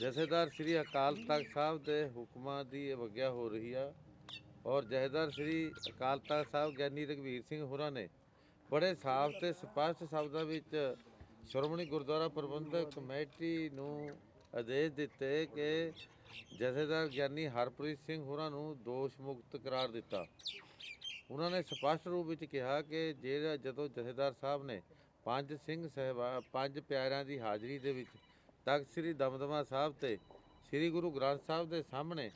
ਜਥੇਦਾਰ ਸ੍ਰੀ ਅਕਾਲ ਤਖਤ ਸਾਹਿਬ ਦੇ ਹੁਕਮਾਂ ਦੀ ਅਵਗਿਆ ਹੋ ਰਹੀ ਆ ਔਰ ਜਥੇਦਾਰ ਸ੍ਰੀ ਅਕਾਲ ਤਖਤ ਸਾਹਿਬ ਗਿਆਨੀ ਰਘਵੀਰ ਸਿੰਘ ਹੋਰਾਂ ਨੇ ਬੜੇ ਸਾਫ਼ ਤੇ ਸਪਸ਼ਟ ਸ਼ਬਦਾਂ ਵਿੱਚ ਸ਼੍ਰੋਮਣੀ ਗੁਰਦੁਆਰਾ ਪ੍ਰਬੰਧਕ ਕਮੇਟੀ ਨੂੰ ਆਦੇਸ਼ ਦਿੱਤੇ ਕਿ ਜਥੇਦਾਰ ਗਿਆਨੀ ਹਰਪ੍ਰੀਤ ਸਿੰਘ ਹੋਰਾਂ ਨੂੰ ਦੋਸ਼ ਮੁਕਤ ਕਰਾਰ ਦਿੱਤਾ। ਉਹਨਾਂ ਨੇ ਸਪਸ਼ਟ ਰੂਪ ਵਿੱਚ ਕਿਹਾ ਕਿ ਜਿਹੜਾ ਜਦੋਂ ਜਥੇਦਾਰ ਸਾਹਿਬ ਨੇ ਪੰਜ ਸਿੰਘ ਸਹਿਬਾ ਪੰਜ ਪਿਆਰਿਆਂ ਦੀ ਹਾਜ਼ਰੀ ਦੇ ਵਿੱਚ ਤਖਤ ਸ੍ਰੀ ਦਮਦਮਾ ਸਾਹਿਬ ਤੇ ਸ੍ਰੀ ਗੁਰੂ ਗ੍ਰੰਥ ਸਾਹਿਬ ਦੇ ਸਾਹਮਣੇ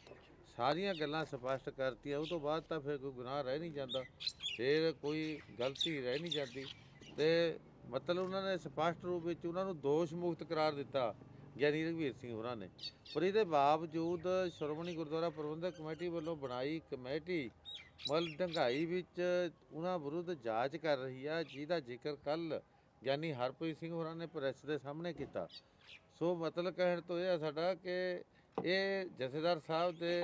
ਸਾਰੀਆਂ ਗੱਲਾਂ ਸਪਸ਼ਟ ਕਰਤੀਆਂ, ਉਹ ਤੋਂ ਬਾਅਦ ਤਾਂ ਫਿਰ ਕੋਈ ਗੁਨਾਹ ਰਹਿ ਨਹੀਂ ਜਾਂਦਾ, ਫਿਰ ਕੋਈ ਗਲਤੀ ਰਹਿ ਨਹੀਂ ਜਾਂਦੀ ਤੇ ਮਤਲਬ ਉਹਨਾਂ ਨੇ ਸਪਸ਼ਟ ਰੂਪ ਵਿੱਚ ਉਹਨਾਂ ਨੂੰ ਦੋਸ਼ ਮੁਕਤ ਕਰਾਰ ਦਿੱਤਾ ਗਿਆਨੀ ਰਘਵੀਰ ਸਿੰਘ ਹੋਰਾਂ ਨੇ। ਪਰ ਇਹਦੇ ਬਾਵਜੂਦ ਸ਼੍ਰੋਮਣੀ ਗੁਰਦੁਆਰਾ ਪ੍ਰਬੰਧਕ ਕਮੇਟੀ ਵੱਲੋਂ ਬਣਾਈ ਕਮੇਟੀ ਮਲ ਢੰਗਾਈ ਵਿੱਚ ਉਹਨਾਂ ਵਿਰੁੱਧ ਜਾਂਚ ਕਰ ਰਹੀ ਆ, ਜਿਹਦਾ ਜ਼ਿਕਰ ਕੱਲ ਗਿਆਨੀ ਹਰਪ੍ਰੀਤ ਸਿੰਘ ਹੋਰਾਂ ਨੇ ਪ੍ਰੈਸ ਦੇ ਸਾਹਮਣੇ ਕੀਤਾ। ਸੋ ਮਤਲਬ ਕਹਿਣ ਤੋਂ ਇਹ ਆ ਸਾਡਾ ਕਿ ਇਹ ਜਥੇਦਾਰ ਸਾਹਿਬ ਦੇ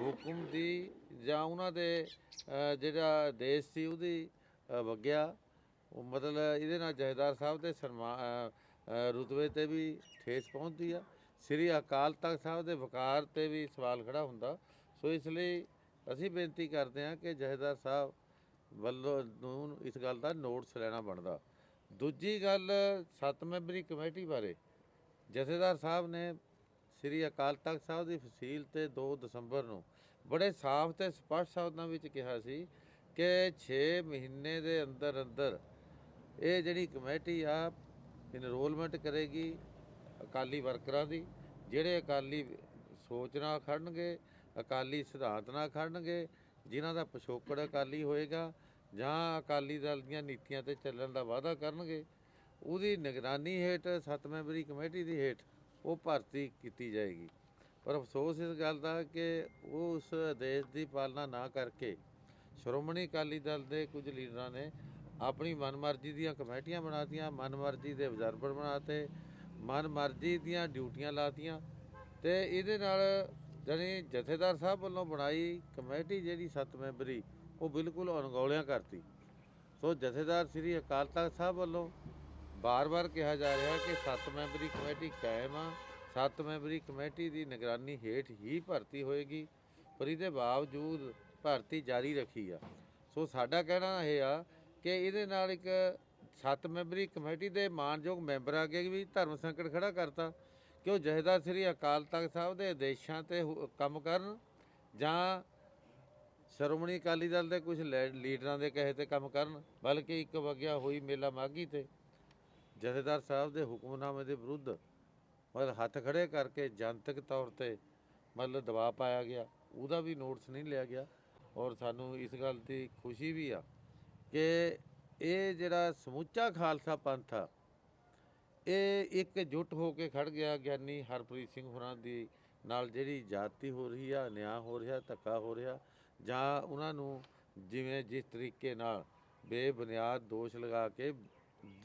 ਹੁਕਮ ਦੀ ਜਾਂ ਉਹਨਾਂ ਦੇ ਜਿਹੜਾ ਦੇਸ਼ ਸੀ ਉਹਦੀ ਵਗਿਆ, ਉਹ ਮਤਲਬ ਇਹਦੇ ਨਾਲ ਜਥੇਦਾਰ ਸਾਹਿਬ ਦੇ ਸਨਮਾਨ ਰੁਤਬੇ ਤੇ ਵੀ ਠੇਸ ਪਹੁੰਚਦੀ ਆ। ਸ੍ਰੀ ਅਕਾਲ ਤਖਤ ਸਾਹਿਬ ਦੇ ਵਕਾਰ ਤੇ ਵੀ ਸਵਾਲ ਖੜਾ ਹੁੰਦਾ। ਸੋ ਇਸ ਲਈ ਅਸੀਂ ਬੇਨਤੀ ਕਰਦੇ ਹਾਂ ਕਿ ਜਥੇਦਾਰ ਸਾਹਿਬ ਵੱਲੋਂ ਨੂੰ ਇਸ ਗੱਲ ਦਾ ਨੋਟਿਸ ਲੈਣਾ ਬਣਦਾ। ਦੂਜੀ ਗੱਲ, ਸੱਤ ਮੈਂਬਰੀ ਕਮੇਟੀ ਬਾਰੇ ਜਥੇਦਾਰ ਸਾਹਿਬ ਨੇ ਸ੍ਰੀ ਅਕਾਲ ਤਖਤ ਸਾਹਿਬ ਦੀ ਫਸੀਲ ਤੇ 2 ਦਸੰਬਰ ਨੂੰ ਬੜੇ ਸਾਫ਼ ਤੇ ਸਪਸ਼ਟ ਸ਼ਬਦਾਂ ਵਿੱਚ ਕਿਹਾ ਸੀ ਕਿ 6 ਮਹੀਨੇ ਦੇ ਅੰਦਰ ਅੰਦਰ ਇਹ ਜਿਹੜੀ ਕਮੇਟੀ ਆ ਇਨਰੋਲਮੈਂਟ ਕਰੇਗੀ ਅਕਾਲੀ ਵਰਕਰਾਂ ਦੀ, ਜਿਹੜੇ ਅਕਾਲੀ ਸੋਚ ਨਾਲ ਖੜਨਗੇ, ਅਕਾਲੀ ਸਿਧਾਂਤ ਨਾਲ ਖੜਨਗੇ, ਜਿਨ੍ਹਾਂ ਦਾ ਪਿਛੋਕੜ ਅਕਾਲੀ ਹੋਏਗਾ ਜਾਂ ਅਕਾਲੀ ਦਲ ਦੀਆਂ ਨੀਤੀਆਂ ਤੇ ਚੱਲਣ ਦਾ ਵਾਅਦਾ ਕਰਨਗੇ ਉਹਦੀ ਨਿਗਰਾਨੀ ਹੇਠ ਸੱਤ ਮੈਂਬਰੀ ਕਮੇਟੀ ਦੀ ਹੇਠ ਉਹ ਭਰਤੀ ਕੀਤੀ ਜਾਏਗੀ। ਪਰ ਅਫਸੋਸ ਇਸ ਗੱਲ ਦਾ ਕਿ ਉਹ ਉਸ ਆਦੇਸ਼ ਦੀ ਪਾਲਣਾ ਨਾ ਕਰਕੇ ਸ਼੍ਰੋਮਣੀ ਅਕਾਲੀ ਦਲ ਦੇ ਕੁਝ ਲੀਡਰਾਂ ਨੇ ਆਪਣੀ ਮਨਮਰਜ਼ੀ ਦੀਆਂ ਕਮੇਟੀਆਂ ਬਣਾਤੀਆਂ, ਮਨਮਰਜ਼ੀ ਦੇ ਅਬਜ਼ਰਵਰ ਬਣਾਤੇ, ਮਨਮਰਜ਼ੀ ਦੀਆਂ ਡਿਊਟੀਆਂ ਲਾਤੀਆਂ ਤੇ ਇਹਦੇ ਨਾਲ ਜਾਣੀ ਜਥੇਦਾਰ ਸਾਹਿਬ ਵੱਲੋਂ ਬਣਾਈ ਕਮੇਟੀ ਜਿਹੜੀ ਸੱਤ ਮੈਂਬਰੀ ਉਹ ਬਿਲਕੁਲ ਅਣਗੌਲਿਆਂ ਕਰਤੀ। ਸੋ ਜਥੇਦਾਰ ਸ੍ਰੀ ਅਕਾਲ ਤਖਤ ਸਾਹਿਬ ਵੱਲੋਂ ਬਾਰ-ਬਾਰ ਕਿਹਾ ਜਾ ਰਿਹਾ ਕਿ ਸੱਤ ਮੈਂਬਰੀ ਕਮੇਟੀ ਕਾਇਮ ਆ। ਸੱਤ ਮੈਂਬਰੀ ਕਮੇਟੀ ਦੀ ਨਿਗਰਾਨੀ ਹੇਠ ਹੀ ਭਰਤੀ ਹੋਏਗੀ, ਪਰ ਇਹਦੇ ਬਾਵਜੂਦ ਭਰਤੀ ਜਾਰੀ ਰੱਖੀ ਆ। ਸੋ ਸਾਡਾ ਕਹਿਣਾ ਇਹ ਆ ਕਿ ਇਹਦੇ ਨਾਲ ਇੱਕ ਸੱਤ ਮੈਂਬਰੀ ਕਮੇਟੀ ਦੇ ਮਾਨਯੋਗ ਮੈਂਬਰਾਂ ਅੱਗੇ ਵੀ ਧਰਮ ਸੰਕਟ ਖੜਾ ਕਰਤਾ ਕਿ ਉਹ ਜਥੇਦਾਰ ਸ੍ਰੀ ਅਕਾਲ ਤਖਤ ਸਾਹਿਬ ਦੇ ਆਦੇਸ਼ਾਂ ਤੇ ਹੁ- ਕੰਮ ਕਰਨ ਜਾਂ ਸ਼੍ਰੋਮਣੀ ਅਕਾਲੀ ਦਲ ਦੇ ਕੁਝ ਲੀਡਰਾਂ ਦੇ ਕਹੇ ਤੇ ਕੰਮ ਕਰਨ, ਬਲਕਿ ਇੱਕ ਵਗਿਆ ਹੋਈ ਮੇਲਾ ਮਾਗੀ ਤੇ। ਜਥੇਦਾਰ ਸਾਹਿਬ ਦੇ ਹੁਕਮਨਾਮੇ ਦੇ ਵਿਰੁੱਧ ਮਤਲਬ ਹੱਥ ਖੜੇ ਕਰਕੇ ਜਨਤਕ ਤੌਰ ਤੇ ਮਤਲਬ ਦਬਾਅ ਪਾਇਆ ਗਿਆ, ਉਹਦਾ ਵੀ ਨੋਟਿਸ ਨਹੀਂ ਲਿਆ ਗਿਆ ਔਰ ਸਾਨੂੰ ਇਸ ਗੱਲ ਦੀ ਖੁਸ਼ੀ ਵੀ ਆ ਕਿ ਇਹ ਜਿਹੜਾ ਸਮੁੱਚਾ ਖਾਲਸਾ ਪੰਥ ਆ, ਇਹ ਇੱਕ ਜੁੱਟ ਹੋ ਕੇ ਖੜ ਗਿਆ, ਗਿਆਨੀ ਹਰਪ੍ਰੀਤ ਸਿੰਘ ਹੋਰਾਂ ਦੀ ਨਾਲ ਜਿਹੜੀ ਜਾਤੀ ਹੋ ਰਹੀ ਆ, ਨਿਆਂ ਹੋ ਰਿਹਾ, ਧੱਕਾ ਹੋ ਰਿਹਾ ਜਾਂ ਉਹਨਾਂ ਨੂੰ ਜਿਵੇਂ ਜਿਸ ਤਰੀਕੇ ਨਾਲ ਬੇਬੁਨਿਆਦ ਦੋਸ਼ ਲਗਾ ਕੇ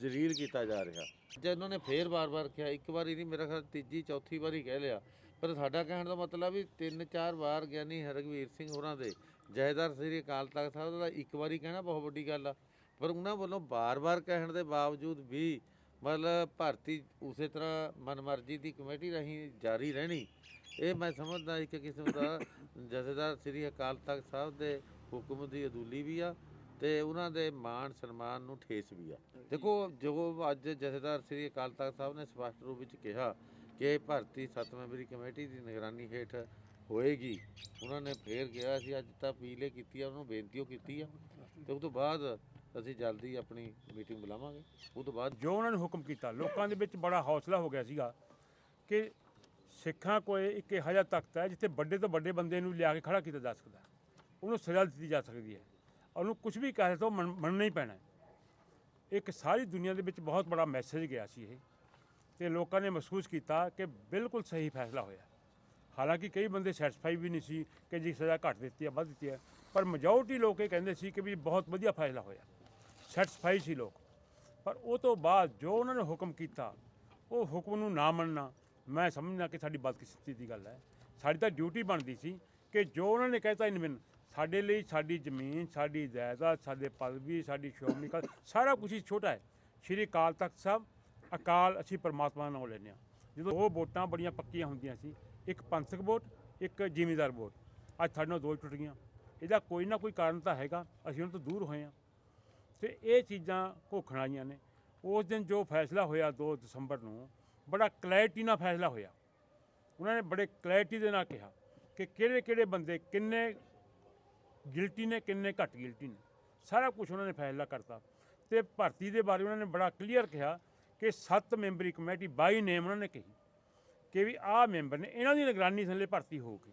ਜਲੀਲ ਕੀਤਾ ਜਾ ਰਿਹਾ। ਜੇ ਉਹਨਾਂ ਨੇ ਫੇਰ ਬਾਰ-ਬਾਰ ਕਿਹਾ, ਇੱਕ ਵਾਰੀ ਨਹੀਂ, ਮੇਰਾ ਖਿਆਲ ਤੀਜੀ, ਚੌਥੀ ਵਾਰੀ ਕਹਿ ਲਿਆ। ਪਰ ਸਾਡਾ ਕਹਿਣ ਦਾ ਮਤਲਬ ਵੀ ਤਿੰਨ, ਚਾਰ ਵਾਰ ਗਿਆਨੀ ਹਰਗਵੀਰ ਸਿੰਘ ਹੋਰਾਂ ਦੇ ਜਹੇਦਾਰ ਸ੍ਰੀ ਅਕਾਲ ਤਖਤ ਸਾਹਿਬ ਦਾ ਇੱਕ ਵਾਰੀ ਕਹਿਣਾ ਬਹੁਤ ਵੱਡੀ ਗੱਲ ਆ। ਪਰ ਉਹਨਾਂ ਵੱਲੋਂ ਬਾਰ-ਬਾਰ ਕਹਿਣ ਦੇ ਬਾਵਜੂਦ ਵੀ ਮਤਲਬ ਭਾਰਤੀ ਉਸੇ ਤਰ੍ਹਾਂ ਮਨਮਰਜ਼ੀ ਦੀ ਕਮੇਟੀ ਰਹੀ ਜਾਰੀ ਰਹਿਣੀ, ਇਹ ਮੈਂ ਸਮਝਦਾ ਇੱਕ ਕਿਸਮ ਦਾ ਜਥੇਦਾਰ ਸ੍ਰੀ ਅਕਾਲ ਤਖਤ ਸਾਹਿਬ ਦੇ ਹੁਕਮ ਦੀ ਅਦੂਲੀ ਵੀ ਆ। ਤੇ ਉਹਨਾਂ ਦੇ ਮਾਣ ਸਨਮਾਨ ਨੂੰ ਠੇਸ ਵੀ ਆ। ਦੇਖੋ ਜੋ ਅੱਜ ਜਥੇਦਾਰ ਸ੍ਰੀ ਅਕਾਲ ਤਖਤ ਸਾਹਿਬ ਨੇ ਸਪਸ਼ਟ ਰੂਪ ਵਿੱਚ ਕਿਹਾ ਕਿ ਇਹ ਭਰਤੀ ਸੱਤ ਮੈਂਬਰੀ ਕਮੇਟੀ ਦੀ ਨਿਗਰਾਨੀ ਹੇਠ ਹੋਏਗੀ ਉਹਨਾਂ ਨੇ ਫੇਰ ਕਿਹਾ ਸੀ ਅੱਜ ਤਾਂ ਅਪੀਲੇ ਕੀਤੀ ਆ ਉਹਨੂੰ ਬੇਨਤੀਓ ਕੀਤੀ ਆ ਤੇ ਉਸ ਤੋਂ ਬਾਅਦ ਅਸੀਂ ਜਲਦੀ ਆਪਣੀ ਮੀਟਿੰਗ ਬੁਲਾਵਾਂਗੇ। ਉਸ ਤੋਂ ਬਾਅਦ ਜੋ ਉਹਨਾਂ ਨੇ ਹੁਕਮ ਕੀਤਾ ਲੋਕਾਂ ਦੇ ਵਿੱਚ ਬੜਾ ਹੌਸਲਾ ਹੋ ਗਿਆ ਸੀਗਾ ਕਿ ਸਿੱਖਾਂ ਕੋਲੇ ਇੱਕ ਇਹੋ ਜਿਹਾ ਤਖਤ ਹੈ ਜਿੱਥੇ ਵੱਡੇ ਤੋਂ ਵੱਡੇ ਬੰਦੇ ਨੂੰ ਲਿਆ ਕੇ ਖੜਾ ਕੀਤਾ ਜਾ ਸਕਦਾ। ਉਹਨੂੰ ਸਜ਼ਾ ਦਿੱਤੀ ਜਾ ਸਕਦੀ ਹੈ। ਉਹਨੂੰ ਕੁਝ ਵੀ ਕਹੇ ਤਾਂ ਮੰਨਣਾ ਹੀ ਪੈਣਾ ਇੱਕ ਸਾਰੀ ਦੁਨੀਆ ਦੇ ਵਿੱਚ ਬਹੁਤ ਬੜਾ ਮੈਸੇਜ ਗਿਆ ਸੀ ਇਹ। ਤੇ ਲੋਕਾਂ ਨੇ ਮਹਿਸੂਸ ਕੀਤਾ ਕਿ ਬਿਲਕੁਲ ਸਹੀ ਫੈਸਲਾ ਹੋਇਆ। ਹਾਲਾਂਕਿ ਕਈ ਬੰਦੇ ਸੈਟੀਸਫਾਈ ਵੀ ਨਹੀਂ ਸੀ ਕਿ ਜੀ ਸਜ਼ਾ ਘੱਟ ਦਿੱਤੀ ਹੈ, ਵੱਧ ਦਿੱਤੀ ਹੈ, ਪਰ ਮੈਜੋਰਟੀ ਲੋਕ ਇਹ ਕਹਿੰਦੇ ਸੀ ਕਿ ਵੀ ਬਹੁਤ ਵਧੀਆ ਫੈਸਲਾ ਹੋਇਆ। ਸੈਟੀਸਫਾਈ ਸੀ ਲੋਕ। ਪਰ ਉਹ ਤੋਂ ਬਾਅਦ ਜੋ ਉਹਨਾਂ ਨੇ ਹੁਕਮ ਕੀਤਾ, ਉਹ ਹੁਕਮ ਨੂੰ ਨਾ ਮੰਨਣਾ, ਮੈਂ ਸਮਝਣਾ ਕਿ ਸਾਡੀ ਬਦਕਿਸਮਤੀ ਦੀ ਗੱਲ ਹੈ। ਸਾਡੀ ਤਾਂ ਡਿਊਟੀ ਬਣਦੀ ਸੀ ਕਿ ਜੋ ਉਹਨਾਂ ਨੇ ਕਹਿਤਾ ਇਨਵਿਨ ਸਾਡੇ ਲਈ ਸਾਡੀ ਜ਼ਮੀਨ, ਸਾਡੀ ਜਾਇਦਾਦ, ਸਾਡੇ ਪਦਵੀ, ਸਾਡੀ ਸ਼੍ਰੋਮਣੀ ਕਾਲ ਸਾਰਾ ਕੁਝ ਹੀ ਛੋਟਾ ਹੈ। ਸ਼੍ਰੀ ਅਕਾਲ ਤਖਤ ਸਾਹਿਬ, ਅਕਾਲ ਅਸੀਂ ਪਰਮਾਤਮਾ ਨਾਲ ਲੈਂਦੇ ਹਾਂ। ਜਦੋਂ ਉਹ ਵੋਟਾਂ ਬੜੀਆਂ ਪੱਕੀਆਂ ਹੁੰਦੀਆਂ ਸੀ, ਇੱਕ ਪੰਥਕ ਵੋਟ, ਇੱਕ ਜ਼ਿਮੀਦਾਰ ਵੋਟ। ਅੱਜ ਸਾਡੇ ਨਾਲ ਦੋ ਟੁੱਟ ਗਈਆਂ। ਇਹਦਾ ਕੋਈ ਨਾ ਕੋਈ ਕਾਰਨ ਤਾਂ ਹੈਗਾ, ਅਸੀਂ ਉਹਨਾਂ ਤੋਂ ਦੂਰ ਹੋਏ ਹਾਂ। ਤੇ ਇਹ ਚੀਜ਼ਾਂ ਘੋਖਣ ਆਈਆਂ ਨੇ। ਉਸ ਦਿਨ ਜੋ ਫੈਸਲਾ ਹੋਇਆ 2 ਦਸੰਬਰ ਨੂੰ, ਬੜਾ ਕਲੈਰਿਟੀ ਨਾਲ ਫੈਸਲਾ ਹੋਇਆ। ਉਹਨਾਂ ਨੇ ਬੜੇ ਕਲੈਰਿਟੀ ਦੇ ਨਾਲ ਕਿਹਾ ਕਿ ਕਿਹੜੇ ਕਿਹੜੇ ਬੰਦੇ ਕਿੰਨੇ ਗਿਲਟੀ ਨੇ, ਕਿੰਨੇ ਘੱਟ ਗਿਲਟੀ ਨੇ। ਸਾਰਾ ਕੁਝ ਉਹਨਾਂ ਨੇ ਫੈਸਲਾ ਕਰਤਾ। ਤੇ ਭਰਤੀ ਦੇ ਬਾਰੇ ਉਹਨਾਂ ਨੇ ਬੜਾ ਕਲੀਅਰ ਕਿਹਾ ਕਿ ਸੱਤ ਮੈਂਬਰੀ ਕਮੇਟੀ ਬਾਈ ਨੇਮ ਉਹਨਾਂ ਨੇ ਕਹੀ ਕਿ ਵੀ ਆਹ ਮੈਂਬਰ ਨੇ, ਇਹਨਾਂ ਦੀ ਨਿਗਰਾਨੀ ਥੱਲੇ ਭਰਤੀ ਹੋਊਗੀ।